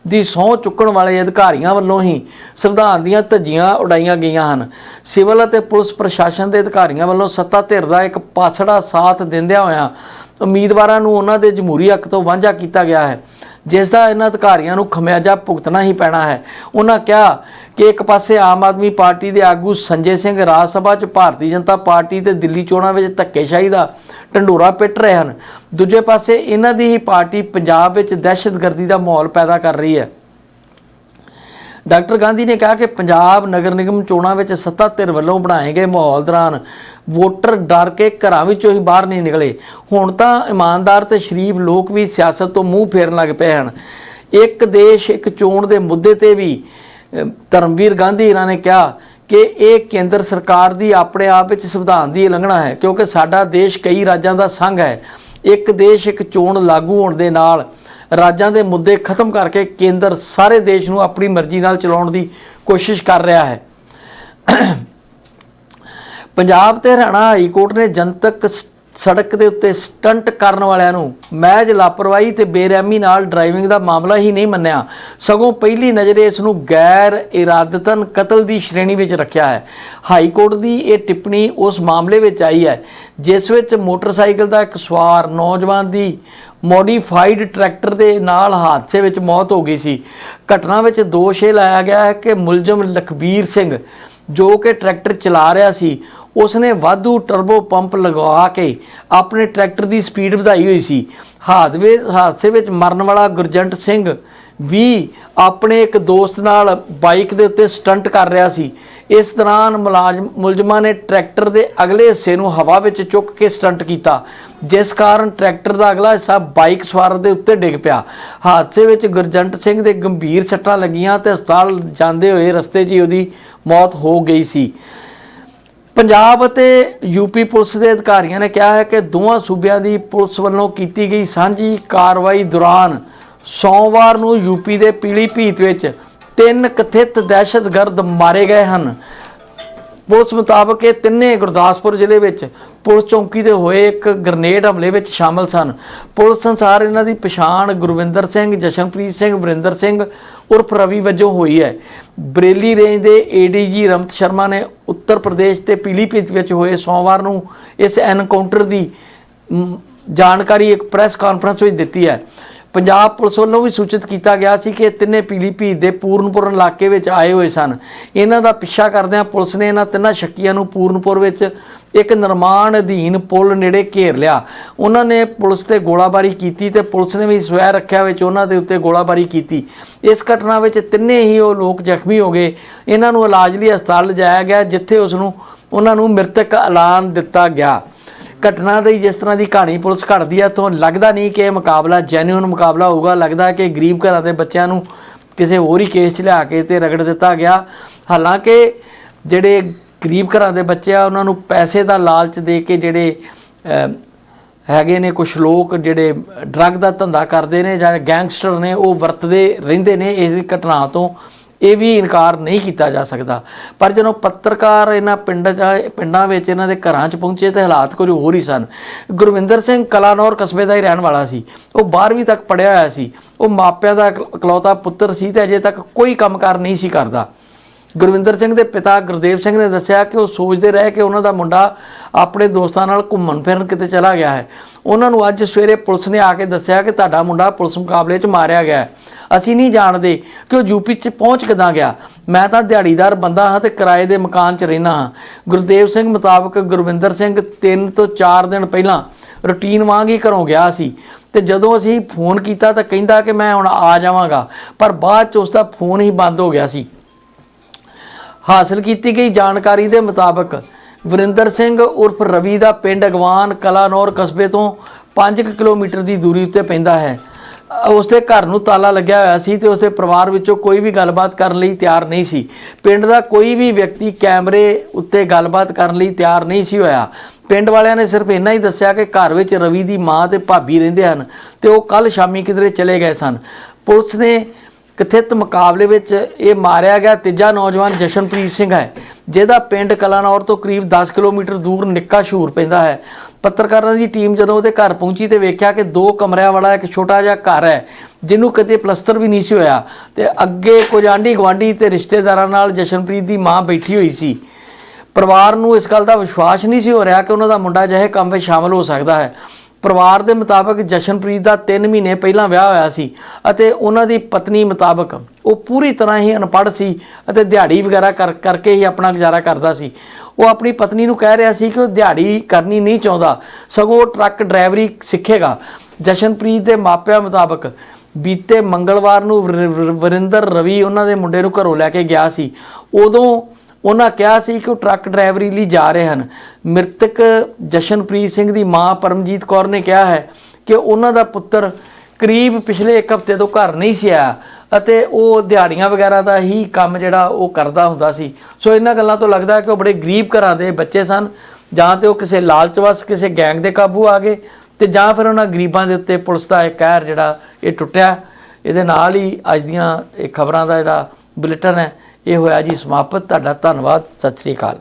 Speaker 1: ਦੀ ਸਹੁੰ ਚੁੱਕਣ ਵਾਲੇ ਅਧਿਕਾਰੀਆਂ ਵੱਲੋਂ ਹੀ ਸੰਵਿਧਾਨ ਦੀਆਂ ਧੱਜੀਆਂ ਉਡਾਈਆਂ ਗਈਆਂ ਹਨ। ਸਿਵਲ ਅਤੇ ਪੁਲਿਸ ਪ੍ਰਸ਼ਾਸਨ ਦੇ ਅਧਿਕਾਰੀਆਂ ਵੱਲੋਂ ਸੱਤਾ ਧਿਰ ਦਾ ਇੱਕ ਪਾਸੜਾ ਸਾਥ ਦਿੰਦਿਆਂ ਹੋਇਆਂ ਉਮੀਦਵਾਰਾਂ ਨੂੰ ਉਹਨਾਂ ਦੇ ਜਮਹੂਰੀ ਹੱਕ ਤੋਂ ਵਾਂਝਾ ਕੀਤਾ ਗਿਆ ਹੈ, ਜਿਸ ਦਾ ਇਹਨਾਂ ਅਧਿਕਾਰੀਆਂ ਨੂੰ ਖਮਿਆਜਾ ਭੁਗਤਣਾ ਹੀ ਪੈਣਾ ਹੈ। ਉਹਨਾਂ ਕਿਹਾ ਕਿ ਇੱਕ ਪਾਸੇ ਆਮ ਆਦਮੀ ਪਾਰਟੀ ਦੇ ਆਗੂ ਸੰਜੇ ਸਿੰਘ ਰਾਜ ਸਭਾ 'ਚ ਭਾਰਤੀ ਜਨਤਾ ਪਾਰਟੀ ਤੇ ਦਿੱਲੀ ਚੋਣਾਂ ਵਿੱਚ ਧੱਕੇਸ਼ਾਹੀ ਦਾ ਢੰਡੋਰਾ ਪਿੱਟ ਰਹੇ ਹਨ। ਦੂਜੇ ਪਾਸੇ ਇਹਨਾਂ ਦੀ ਹੀ ਪਾਰਟੀ ਪੰਜਾਬ ਵਿੱਚ ਦਹਿਸ਼ਤਗਰਦੀ ਦਾ ਮਾਹੌਲ ਪੈਦਾ ਕਰ ਰਹੀ ਹੈ। ਡਾਕਟਰ ਗਾਂਧੀ ਨੇ ਕਿਹਾ ਕਿ ਪੰਜਾਬ ਨਗਰ ਨਿਗਮ ਚੋਣਾਂ ਵਿੱਚ ਸੱਤਾ ਧਿਰ ਵੱਲੋਂ ਬਣਾਏ ਗਏ ਮਾਹੌਲ ਦੌਰਾਨ ਵੋਟਰ ਡਰ ਕੇ ਘਰਾਂ ਵਿੱਚੋਂ ਹੀ ਬਾਹਰ ਨਹੀਂ ਨਿਕਲੇ। ਹੁਣ ਤਾਂ ਇਮਾਨਦਾਰ ਤੇ ਸ਼ਰੀਫ ਲੋਕ ਵੀ ਸਿਆਸਤ ਤੋਂ ਮੂੰਹ ਫੇਰਨ ਲੱਗ ਪਏ ਹਨ। ਇੱਕ ਦੇਸ਼, ਇੱਕ ਚੋਣ ਦੇ ਮੁੱਦੇ ਤੇ ਵੀ ਧਰਮਵੀਰ ਗਾਂਧੀ ਇਹਨਾਂ ਨੇ ਕਿਹਾ ਕਿ ਇਹ ਕੇਂਦਰ ਸਰਕਾਰ ਦੀ ਆਪਣੇ ਆਪ ਵਿੱਚ ਸੰਵਿਧਾਨ ਦੀ ਉਲੰਘਣਾ ਹੈ, ਕਿਉਂਕਿ ਸਾਡਾ ਦੇਸ਼ ਕਈ ਰਾਜਾਂ ਦਾ ਸੰਘ ਹੈ। ਇੱਕ ਦੇਸ਼, ਇੱਕ ਚੋਣ ਲਾਗੂ ਹੋਣ ਦੇ ਨਾਲ ਰਾਜਾਂ ਦੇ ਮੁੱਦੇ ਖਤਮ ਕਰਕੇ ਕੇਂਦਰ ਸਾਰੇ ਦੇਸ਼ ਨੂੰ ਆਪਣੀ ਮਰਜ਼ੀ ਨਾਲ ਚਲਾਉਣ ਦੀ ਕੋਸ਼ਿਸ਼ ਕਰ ਰਿਹਾ ਹੈ। ਪੰਜਾਬ ਤੇ ਹਰਿਆਣਾ ਹਾਈ ਕੋਰਟ ਨੇ ਜਨਤਕ ਸੜਕ ਦੇ ਉੱਤੇ ਸਟੰਟ ਕਰਨ ਵਾਲਿਆਂ ਨੂੰ ਮਹਿਜ ਲਾਪਰਵਾਹੀ ਤੇ ਬੇਰਹਿਮੀ ਨਾਲ ਡਰਾਈਵਿੰਗ ਦਾ ਮਾਮਲਾ ਹੀ ਨਹੀਂ ਮੰਨਿਆ। ਸਗੋਂ ਪਹਿਲੀ ਨਜ਼ਰੇ ਇਸ ਨੂੰ ਗੈਰ ਇਰਾਦਤਨ ਕਤਲ ਦੀ ਸ਼੍ਰੇਣੀ ਵਿੱਚ ਰੱਖਿਆ ਹੈ। ਹਾਈ ਕੋਰਟ ਦੀ ਇਹ ਟਿੱਪਣੀ ਉਸ ਮਾਮਲੇ ਵਿੱਚ ਆਈ ਹੈ, ਜਿਸ ਵਿੱਚ ਮੋਟਰਸਾਈਕਲ ਦਾ ਇੱਕ ਸਵਾਰ ਨੌਜਵਾਨ ਦੀ ਮੋਡੀਫਾਈਡ ਟਰੈਕਟਰ ਦੇ ਨਾਲ ਹਾਦਸੇ ਵਿੱਚ ਮੌਤ ਹੋ ਗਈ ਸੀ। ਘਟਨਾ ਵਿੱਚ ਦੋਸ਼ ਇਹ ਲਾਇਆ ਗਿਆ ਹੈ ਕਿ ਮੁਲਜ਼ਮ ਲਖਬੀਰ ਸਿੰਘ, ਜੋ ਕਿ ਟਰੈਕਟਰ ਚਲਾ ਰਿਹਾ ਸੀ, ਉਸਨੇ ਵਾਧੂ ਟਰਬੋ ਪੰਪ ਲਗਵਾ ਕੇ ਆਪਣੇ ਟਰੈਕਟਰ ਦੀ ਸਪੀਡ ਵਧਾਈ ਹੋਈ ਸੀ। ਹਾਦਵੇ, ਹਾਦਸੇ ਵਿੱਚ ਮਰਨ ਵਾਲਾ ਗੁਰਜੰਟ ਸਿੰਘ ਵੀ ਆਪਣੇ ਇੱਕ ਦੋਸਤ ਨਾਲ ਬਾਈਕ ਦੇ ਉੱਤੇ ਸਟੰਟ ਕਰ ਰਿਹਾ ਸੀ। ਇਸ ਦੌਰਾਨ ਮੁਲਾਜ਼ਮ ਮੁਲਜ਼ਮਾਂ ਨੇ ਟਰੈਕਟਰ ਦੇ ਅਗਲੇ ਹਿੱਸੇ ਨੂੰ ਹਵਾ ਵਿੱਚ ਚੁੱਕ ਕੇ ਸਟੰਟ ਕੀਤਾ, ਜਿਸ ਕਾਰਨ ਟਰੈਕਟਰ ਦਾ ਅਗਲਾ ਹਿੱਸਾ ਬਾਈਕ ਸਵਾਰ ਦੇ ਉੱਤੇ ਡਿੱਗ ਪਿਆ। ਹਾਦਸੇ ਵਿੱਚ ਗੁਰਜੰਟ ਸਿੰਘ ਦੇ ਗੰਭੀਰ ਸੱਟਾਂ ਲੱਗੀਆਂ ਤੇ ਹਸਪਤਾਲ ਜਾਂਦੇ ਹੋਏ ਰਸਤੇ 'ਚ ਹੀ ਉਹਦੀ ਮੌਤ ਹੋ ਗਈ ਸੀ। ਪੰਜਾਬ ਅਤੇ ਯੂਪੀ ਪੁਲਿਸ ਦੇ ਅਧਿਕਾਰੀਆਂ ਨੇ ਕਿਹਾ ਹੈ ਕਿ ਦੋਵਾਂ ਸੂਬਿਆਂ ਦੀ ਪੁਲਿਸ ਵੱਲੋਂ ਕੀਤੀ ਗਈ ਸਾਂਝੀ ਕਾਰਵਾਈ ਦੌਰਾਨ ਸੋਮਵਾਰ ਨੂੰ ਯੂਪੀ ਦੇ ਪੀਲੀਭੀਤ ਵਿੱਚ ਤਿੰਨ ਕਥਿਤ ਦਹਿਸ਼ਤਗਰਦ ਮਾਰੇ ਗਏ ਹਨ। ਪੁਲਿਸ ਮੁਤਾਬਕ ਇਹ ਤਿੰਨੇ ਗੁਰਦਾਸਪੁਰ ਜ਼ਿਲ੍ਹੇ ਵਿੱਚ ਪੁਲਿਸ ਚੌਂਕੀ ਦੇ ਹੋਏ ਇੱਕ ਗ੍ਰਨੇਡ ਹਮਲੇ ਵਿੱਚ ਸ਼ਾਮਲ ਸਨ। ਪੁਲਿਸ ਅਨੁਸਾਰ ਇਹਨਾਂ ਦੀ ਪਛਾਣ ਗੁਰਵਿੰਦਰ ਸਿੰਘ, ਜਸ਼ਨਪ੍ਰੀਤ ਸਿੰਘ, ਵਰਿੰਦਰ ਸਿੰਘ ਉਰਫ ਰਵੀ ਵਜੋਂ ਹੋਈ ਹੈ। ਬਰੇਲੀ ਰੇਂਜ ਦੇ ਏਡੀਜੀ ਰਮਤ ਸ਼ਰਮਾ ਨੇ ਉੱਤਰ ਪ੍ਰਦੇਸ਼ ਤੇ ਪੀਲੀਭੀਤ ਵਿੱਚ ਹੋਏ ਸੋਮਵਾਰ ਨੂੰ ਇਸ ਐਨਕਾਊਂਟਰ ਦੀ ਜਾਣਕਾਰੀ ਇੱਕ ਪ੍ਰੈਸ ਕਾਨਫਰੰਸ ਵਿੱਚ ਦਿੱਤੀ ਹੈ। ਪੰਜਾਬ ਪੁਲਿਸ ਵੱਲੋਂ ਵੀ ਸੂਚਿਤ ਕੀਤਾ ਗਿਆ ਸੀ ਕਿ ਇਹ ਤਿੰਨੇ ਪੀਲੀਭੀਤ ਦੇ ਪੂਰਨਪੁਰ ਇਲਾਕੇ ਵਿੱਚ ਆਏ ਹੋਏ ਸਨ। ਇਹਨਾਂ ਦਾ ਪਿੱਛਾ ਕਰਦਿਆਂ ਪੁਲਿਸ ਨੇ ਇਹਨਾਂ ਤਿੰਨਾਂ ਸ਼ੱਕੀਆਂ ਨੂੰ ਪੂਰਨਪੁਰ ਵਿੱਚ ਇੱਕ ਨਿਰਮਾਣ ਅਧੀਨ ਪੁਲ ਨੇੜੇ ਘੇਰ ਲਿਆ। ਉਹਨਾਂ ਨੇ ਪੁਲਿਸ ਤੇ ਗੋਲਾਬਾਰੀ ਕੀਤੀ ਤੇ ਪੁਲਿਸ ਨੇ ਵੀ ਸਵੈ ਰੱਖਿਆ ਵਿੱਚ ਉਹਨਾਂ ਦੇ ਉੱਤੇ ਗੋਲਾਬਾਰੀ ਕੀਤੀ। ਇਸ ਘਟਨਾ ਵਿੱਚ ਤਿੰਨੇ ਹੀ ਉਹ ਲੋਕ ਜ਼ਖਮੀ ਹੋ ਗਏ। ਇਹਨਾਂ ਨੂੰ ਇਲਾਜ ਲਈ ਹਸਪਤਾਲ ਲਿਜਾਇਆ ਗਿਆ, ਜਿੱਥੇ ਉਸ ਨੂੰ ਉਹਨਾਂ ਨੂੰ ਮ੍ਰਿਤਕ ਐਲਾਨ ਦਿੱਤਾ ਗਿਆ। ਘਟਨਾ ਦੀ ਜਿਸ ਤਰ੍ਹਾਂ ਦੀ ਕਹਾਣੀ ਪੁਲਿਸ ਘੜਦੀ ਆ ਤੋਂ ਲੱਗਦਾ ਨਹੀਂ ਕਿ ਇਹ ਮੁਕਾਬਲਾ ਜੈਨੂਇਨ ਮੁਕਾਬਲਾ ਹੋਊਗਾ। ਲੱਗਦਾ ਕਿ ਗਰੀਬ ਘਰਾਂ ਦੇ ਬੱਚਿਆਂ ਨੂੰ ਕਿਸੇ ਹੋਰ ਹੀ ਕੇਸ 'ਚ ਲਿਆ ਕੇ ਤੇ ਰਗੜ ਦਿੱਤਾ ਗਿਆ। ਹਾਲਾਂਕਿ ਜਿਹੜੇ ਗਰੀਬ ਘਰਾਂ ਦੇ ਬੱਚੇ ਆ, ਉਹਨਾਂ ਨੂੰ ਪੈਸੇ ਦਾ ਲਾਲਚ ਦੇ ਕੇ ਜਿਹੜੇ ਹੈਗੇ ਨੇ ਕੁਝ ਲੋਕ ਜਿਹੜੇ ਡਰੱਗ ਦਾ ਧੰਦਾ ਕਰਦੇ ਨੇ ਜਾਂ ਗੈਂਗਸਟਰ ਨੇ, ਉਹ ਵਰਤਦੇ ਰਹਿੰਦੇ ਨੇ ਇਸ ਘਟਨਾ ਤੋਂ। ਇਹ ਵੀ ਇਨਕਾਰ ਨਹੀਂ ਕੀਤਾ ਜਾ ਸਕਦਾ। ਪਰ ਜਦੋਂ ਪੱਤਰਕਾਰ ਇਹਨਾਂ ਪਿੰਡ 'ਚ ਪਿੰਡਾਂ ਵਿੱਚ ਇਹਨਾਂ ਦੇ ਘਰਾਂ 'ਚ ਪਹੁੰਚੇ ਤੇ ਹਾਲਾਤ ਕੁਝ ਹੋਰ ਹੀ ਸਨ। ਗੁਰਵਿੰਦਰ ਸਿੰਘ ਕਲਾਨੌਰ ਕਸਬੇ ਦਾ ਹੀ ਰਹਿਣ ਵਾਲਾ ਸੀ। ਉਹ 12ਵੀਂ ਤੱਕ ਪੜ੍ਹਿਆ ਹੋਇਆ ਸੀ। ਉਹ ਮਾਪਿਆਂ ਦਾ ਇਕ- ਇਕਲੌਤਾ ਪੁੱਤਰ ਸੀ ਤੇ ਅਜੇ ਤੱਕ ਕੋਈ ਕੰਮਕਾਰ ਨਹੀਂ ਸੀ ਕਰਦਾ। ਗੁਰਵਿੰਦਰ ਸਿੰਘ ਦੇ ਪਿਤਾ ਗੁਰਦੇਵ ਸਿੰਘ ਨੇ ਦੱਸਿਆ ਕਿ ਉਹ ਸੋਚਦੇ ਰਹੇ ਕਿ ਉਹਨਾਂ ਦਾ ਮੁੰਡਾ ਆਪਣੇ ਦੋਸਤਾਂ ਨਾਲ ਘੁੰਮਣ ਫਿਰਨ ਕਿਤੇ ਚਲਾ ਗਿਆ ਹੈ। ਉਹਨਾਂ ਨੂੰ ਅੱਜ ਸਵੇਰੇ ਪੁਲਿਸ ਨੇ ਆ ਕੇ ਦੱਸਿਆ ਕਿ ਤੁਹਾਡਾ ਮੁੰਡਾ ਪੁਲਿਸ ਮੁਕਾਬਲੇ 'ਚ ਮਾਰਿਆ ਗਿਆ ਹੈ। ਅਸੀਂ ਨਹੀਂ ਜਾਣਦੇ ਕਿ ਉਹ ਯੂਪੀ 'ਚ ਪਹੁੰਚ ਕਿੱਦਾਂ ਗਿਆ। ਮੈਂ ਤਾਂ ਦਿਹਾੜੀਦਾਰ ਬੰਦਾ ਹਾਂ ਤੇ ਕਿਰਾਏ ਦੇ ਮਕਾਨ 'ਚ ਰਹਿਣਾ ਹਾਂ। ਗੁਰਦੇਵ ਸਿੰਘ ਮੁਤਾਬਕ ਗੁਰਵਿੰਦਰ ਸਿੰਘ 3 ਤੋਂ 4 ਦਿਨ ਪਹਿਲਾਂ ਰੁਟੀਨ ਵਾਂਗ ਹੀ ਘਰੋਂ ਗਿਆ ਸੀ ਤੇ ਜਦੋਂ ਅਸੀਂ ਫੋਨ ਕੀਤਾ ਤਾਂ ਕਹਿੰਦਾ ਕਿ ਮੈਂ ਹੁਣ ਆ ਜਾਵਾਂਗਾ, ਪਰ ਬਾਅਦ 'ਚ ਉਸ ਦਾ ਫੋਨ ਹੀ ਬੰਦ ਹੋ ਗਿਆ ਸੀ। ਹਾਸਲ ਕੀਤੀ ਗਈ ਜਾਣਕਾਰੀ ਦੇ ਮੁਤਾਬਕ ਵਰਿੰਦਰ ਸਿੰਘ ਉਰਫ ਰਵੀ ਦਾ ਪਿੰਡ ਅਗਵਾਨ ਕਲਾਨੌਰ ਕਸਬੇ ਤੋਂ 5 ਕਿਲੋਮੀਟਰ ਦੀ ਦੂਰੀ ਉੱਤੇ ਪੈਂਦਾ ਹੈ। ਉਸ ਦੇ ਘਰ ਨੂੰ ਤਾਲਾ ਲੱਗਿਆ ਹੋਇਆ ਸੀ ਤੇ ਉਸਦੇ ਪਰਿਵਾਰ ਵਿੱਚੋਂ ਕੋਈ ਵੀ ਗੱਲਬਾਤ ਕਰਨ ਲਈ ਤਿਆਰ ਨਹੀਂ ਸੀ। ਪਿੰਡ ਦਾ ਕੋਈ ਵੀ ਵਿਅਕਤੀ ਕੈਮਰੇ ਉੱਤੇ ਗੱਲਬਾਤ ਕਰਨ ਲਈ ਤਿਆਰ ਨਹੀਂ ਸੀ ਹੋਇਆ। ਪਿੰਡ ਵਾਲਿਆਂ ਨੇ ਸਿਰਫ ਇੰਨਾ ਹੀ ਦੱਸਿਆ ਕਿ ਘਰ ਵਿੱਚ ਰਵੀ ਦੀ ਮਾਂ ਤੇ ਭਾਬੀ ਰਹਿੰਦੇ ਹਨ ਤੇ ਉਹ ਕੱਲ ਸ਼ਾਮੀ ਕਿਧਰੇ ਚਲੇ ਗਏ ਸਨ। ਪੁਲਿਸ ਨੇ ਕਥਿਤ ਮੁਕਾਬਲੇ ਵਿੱਚ ਇਹ ਮਾਰਿਆ ਗਿਆ? ਤੀਜਾ ਨੌਜਵਾਨ ਜਸ਼ਨਪ੍ਰੀਤ ਸਿੰਘ ਹੈ, ਜਿਹਦਾ ਪਿੰਡ ਕਲਾਨੌਰ ਤੋਂ ਕਰੀਬ 10 ਕਿਲੋਮੀਟਰ ਦੂਰ ਨਿੱਕਾ ਸ਼ੂਰ ਪੈਂਦਾ ਹੈ। ਪੱਤਰਕਾਰਾਂ ਦੀ ਟੀਮ ਜਦੋਂ ਉਹਦੇ ਘਰ ਪਹੁੰਚੀ ਤੇ ਵੇਖਿਆ ਕਿ ਦੋ ਕਮਰਿਆਂ ਵਾਲਾ ਇੱਕ ਛੋਟਾ ਜਿਹਾ ਘਰ ਹੈ, ਜਿਹਨੂੰ ਕਦੇ ਪਲਸਤਰ ਵੀ ਨਹੀਂ ਸੀ ਹੋਇਆ ਤੇ ਅੱਗੇ ਕੁਝ ਆਂਢੀ ਗੁਆਂਢੀ ਤੇ ਰਿਸ਼ਤੇਦਾਰਾਂ ਨਾਲ ਜਸ਼ਨਪ੍ਰੀਤ ਦੀ ਮਾਂ ਬੈਠੀ ਹੋਈ ਸੀ। ਪਰਿਵਾਰ ਨੂੰ ਇਸ ਗੱਲ ਦਾ ਵਿਸ਼ਵਾਸ ਨਹੀਂ ਸੀ ਹੋ ਰਿਹਾ ਕਿ ਉਹਨਾਂ ਦਾ ਮੁੰਡਾ ਅਜਿਹੇ ਕੰਮ ਵਿੱਚ ਸ਼ਾਮਲ ਹੋ ਸਕਦਾ ਹੈ। ਪਰਿਵਾਰ ਦੇ ਮੁਤਾਬਕ ਜਸ਼ਨਪ੍ਰੀਤ ਦਾ 3 ਮਹੀਨੇ ਪਹਿਲਾਂ ਵਿਆਹ ਹੋਇਆ ਸੀ ਅਤੇ ਉਹਨਾਂ ਦੀ ਪਤਨੀ ਮੁਤਾਬਕ ਉਹ ਪੂਰੀ ਤਰ੍ਹਾਂ ਹੀ ਅਨਪੜ੍ਹ ਸੀ ਅਤੇ ਦਿਹਾੜੀ ਵਗੈਰਾ ਕਰ, ਕਰਕੇ ਹੀ ਆਪਣਾ ਗੁਜ਼ਾਰਾ ਕਰਦਾ ਸੀ। ਉਹ ਆਪਣੀ ਪਤਨੀ ਨੂੰ ਕਹਿ ਰਿਹਾ ਸੀ ਕਿ ਉਹ ਦਿਹਾੜੀ ਕਰਨੀ ਨਹੀਂ ਚਾਹੁੰਦਾ, ਸਗੋਂ ਉਹ ਟਰੱਕ ਡਰਾਈਵਰੀ ਸਿੱਖੇਗਾ। ਜਸ਼ਨਪ੍ਰੀਤ ਦੇ ਮਾਪਿਆਂ ਮੁਤਾਬਕ ਬੀਤੇ ਮੰਗਲਵਾਰ ਨੂੰ ਵਰਿੰਦਰ ਰਵੀ ਉਹਨਾਂ ਦੇ ਮੁੰਡੇ ਨੂੰ ਘਰੋਂ ਲੈ ਕੇ ਗਿਆ ਸੀ। ਉਦੋਂ ਉਹਨਾਂ ਕਿਹਾ ਸੀ ਕਿ ਉਹ ਟਰੱਕ ਡਰਾਈਵਰੀ ਲਈ ਜਾ ਰਹੇ ਹਨ। ਮ੍ਰਿਤਕ ਜਸ਼ਨਪ੍ਰੀਤ ਸਿੰਘ ਦੀ ਮਾਂ ਪਰਮਜੀਤ ਕੌਰ ਨੇ ਕਿਹਾ ਹੈ ਕਿ ਉਹਨਾਂ ਦਾ ਪੁੱਤਰ ਕਰੀਬ ਪਿਛਲੇ ਇੱਕ ਹਫ਼ਤੇ ਤੋਂ ਘਰ ਨਹੀਂ ਸੀ ਆਇਆ ਅਤੇ ਉਹ ਦਿਹਾੜੀਆਂ ਵਗੈਰਾ ਦਾ ਹੀ ਕੰਮ ਜਿਹੜਾ ਉਹ ਕਰਦਾ ਹੁੰਦਾ ਸੀ। ਸੋ ਇਹਨਾਂ ਗੱਲਾਂ ਤੋਂ ਲੱਗਦਾ ਕਿ ਉਹ ਬੜੇ ਗਰੀਬ ਘਰਾਂ ਦੇ ਬੱਚੇ ਸਨ। ਜਾਂ ਤੇ ਉਹ ਕਿਸੇ ਲਾਲਚਵਸ ਕਿਸੇ ਗੈਂਗ ਦੇ ਕਾਬੂ ਆ ਗਏ ਤੇ ਜਾਂ ਫਿਰ ਉਹਨਾਂ ਗਰੀਬਾਂ ਦੇ ਉੱਤੇ ਪੁਲਿਸ ਦਾ ਇੱਕ ਕਹਿਰ ਜਿਹੜਾ ਇਹ ਟੁੱਟਿਆ। ਇਹਦੇ ਨਾਲ ਹੀ ਅੱਜ ਦੀਆਂ ਇਹ ਖਬਰਾਂ ਦਾ ਜਿਹੜਾ ਬੁਲੇਟਨ ਹੈ ਇਹ ਹੋਇਆ ਜੀ ਸਮਾਪਤ। ਤੁਹਾਡਾ ਧੰਨਵਾਦ। ਸਤਿ ਸ੍ਰੀ ਅਕਾਲ।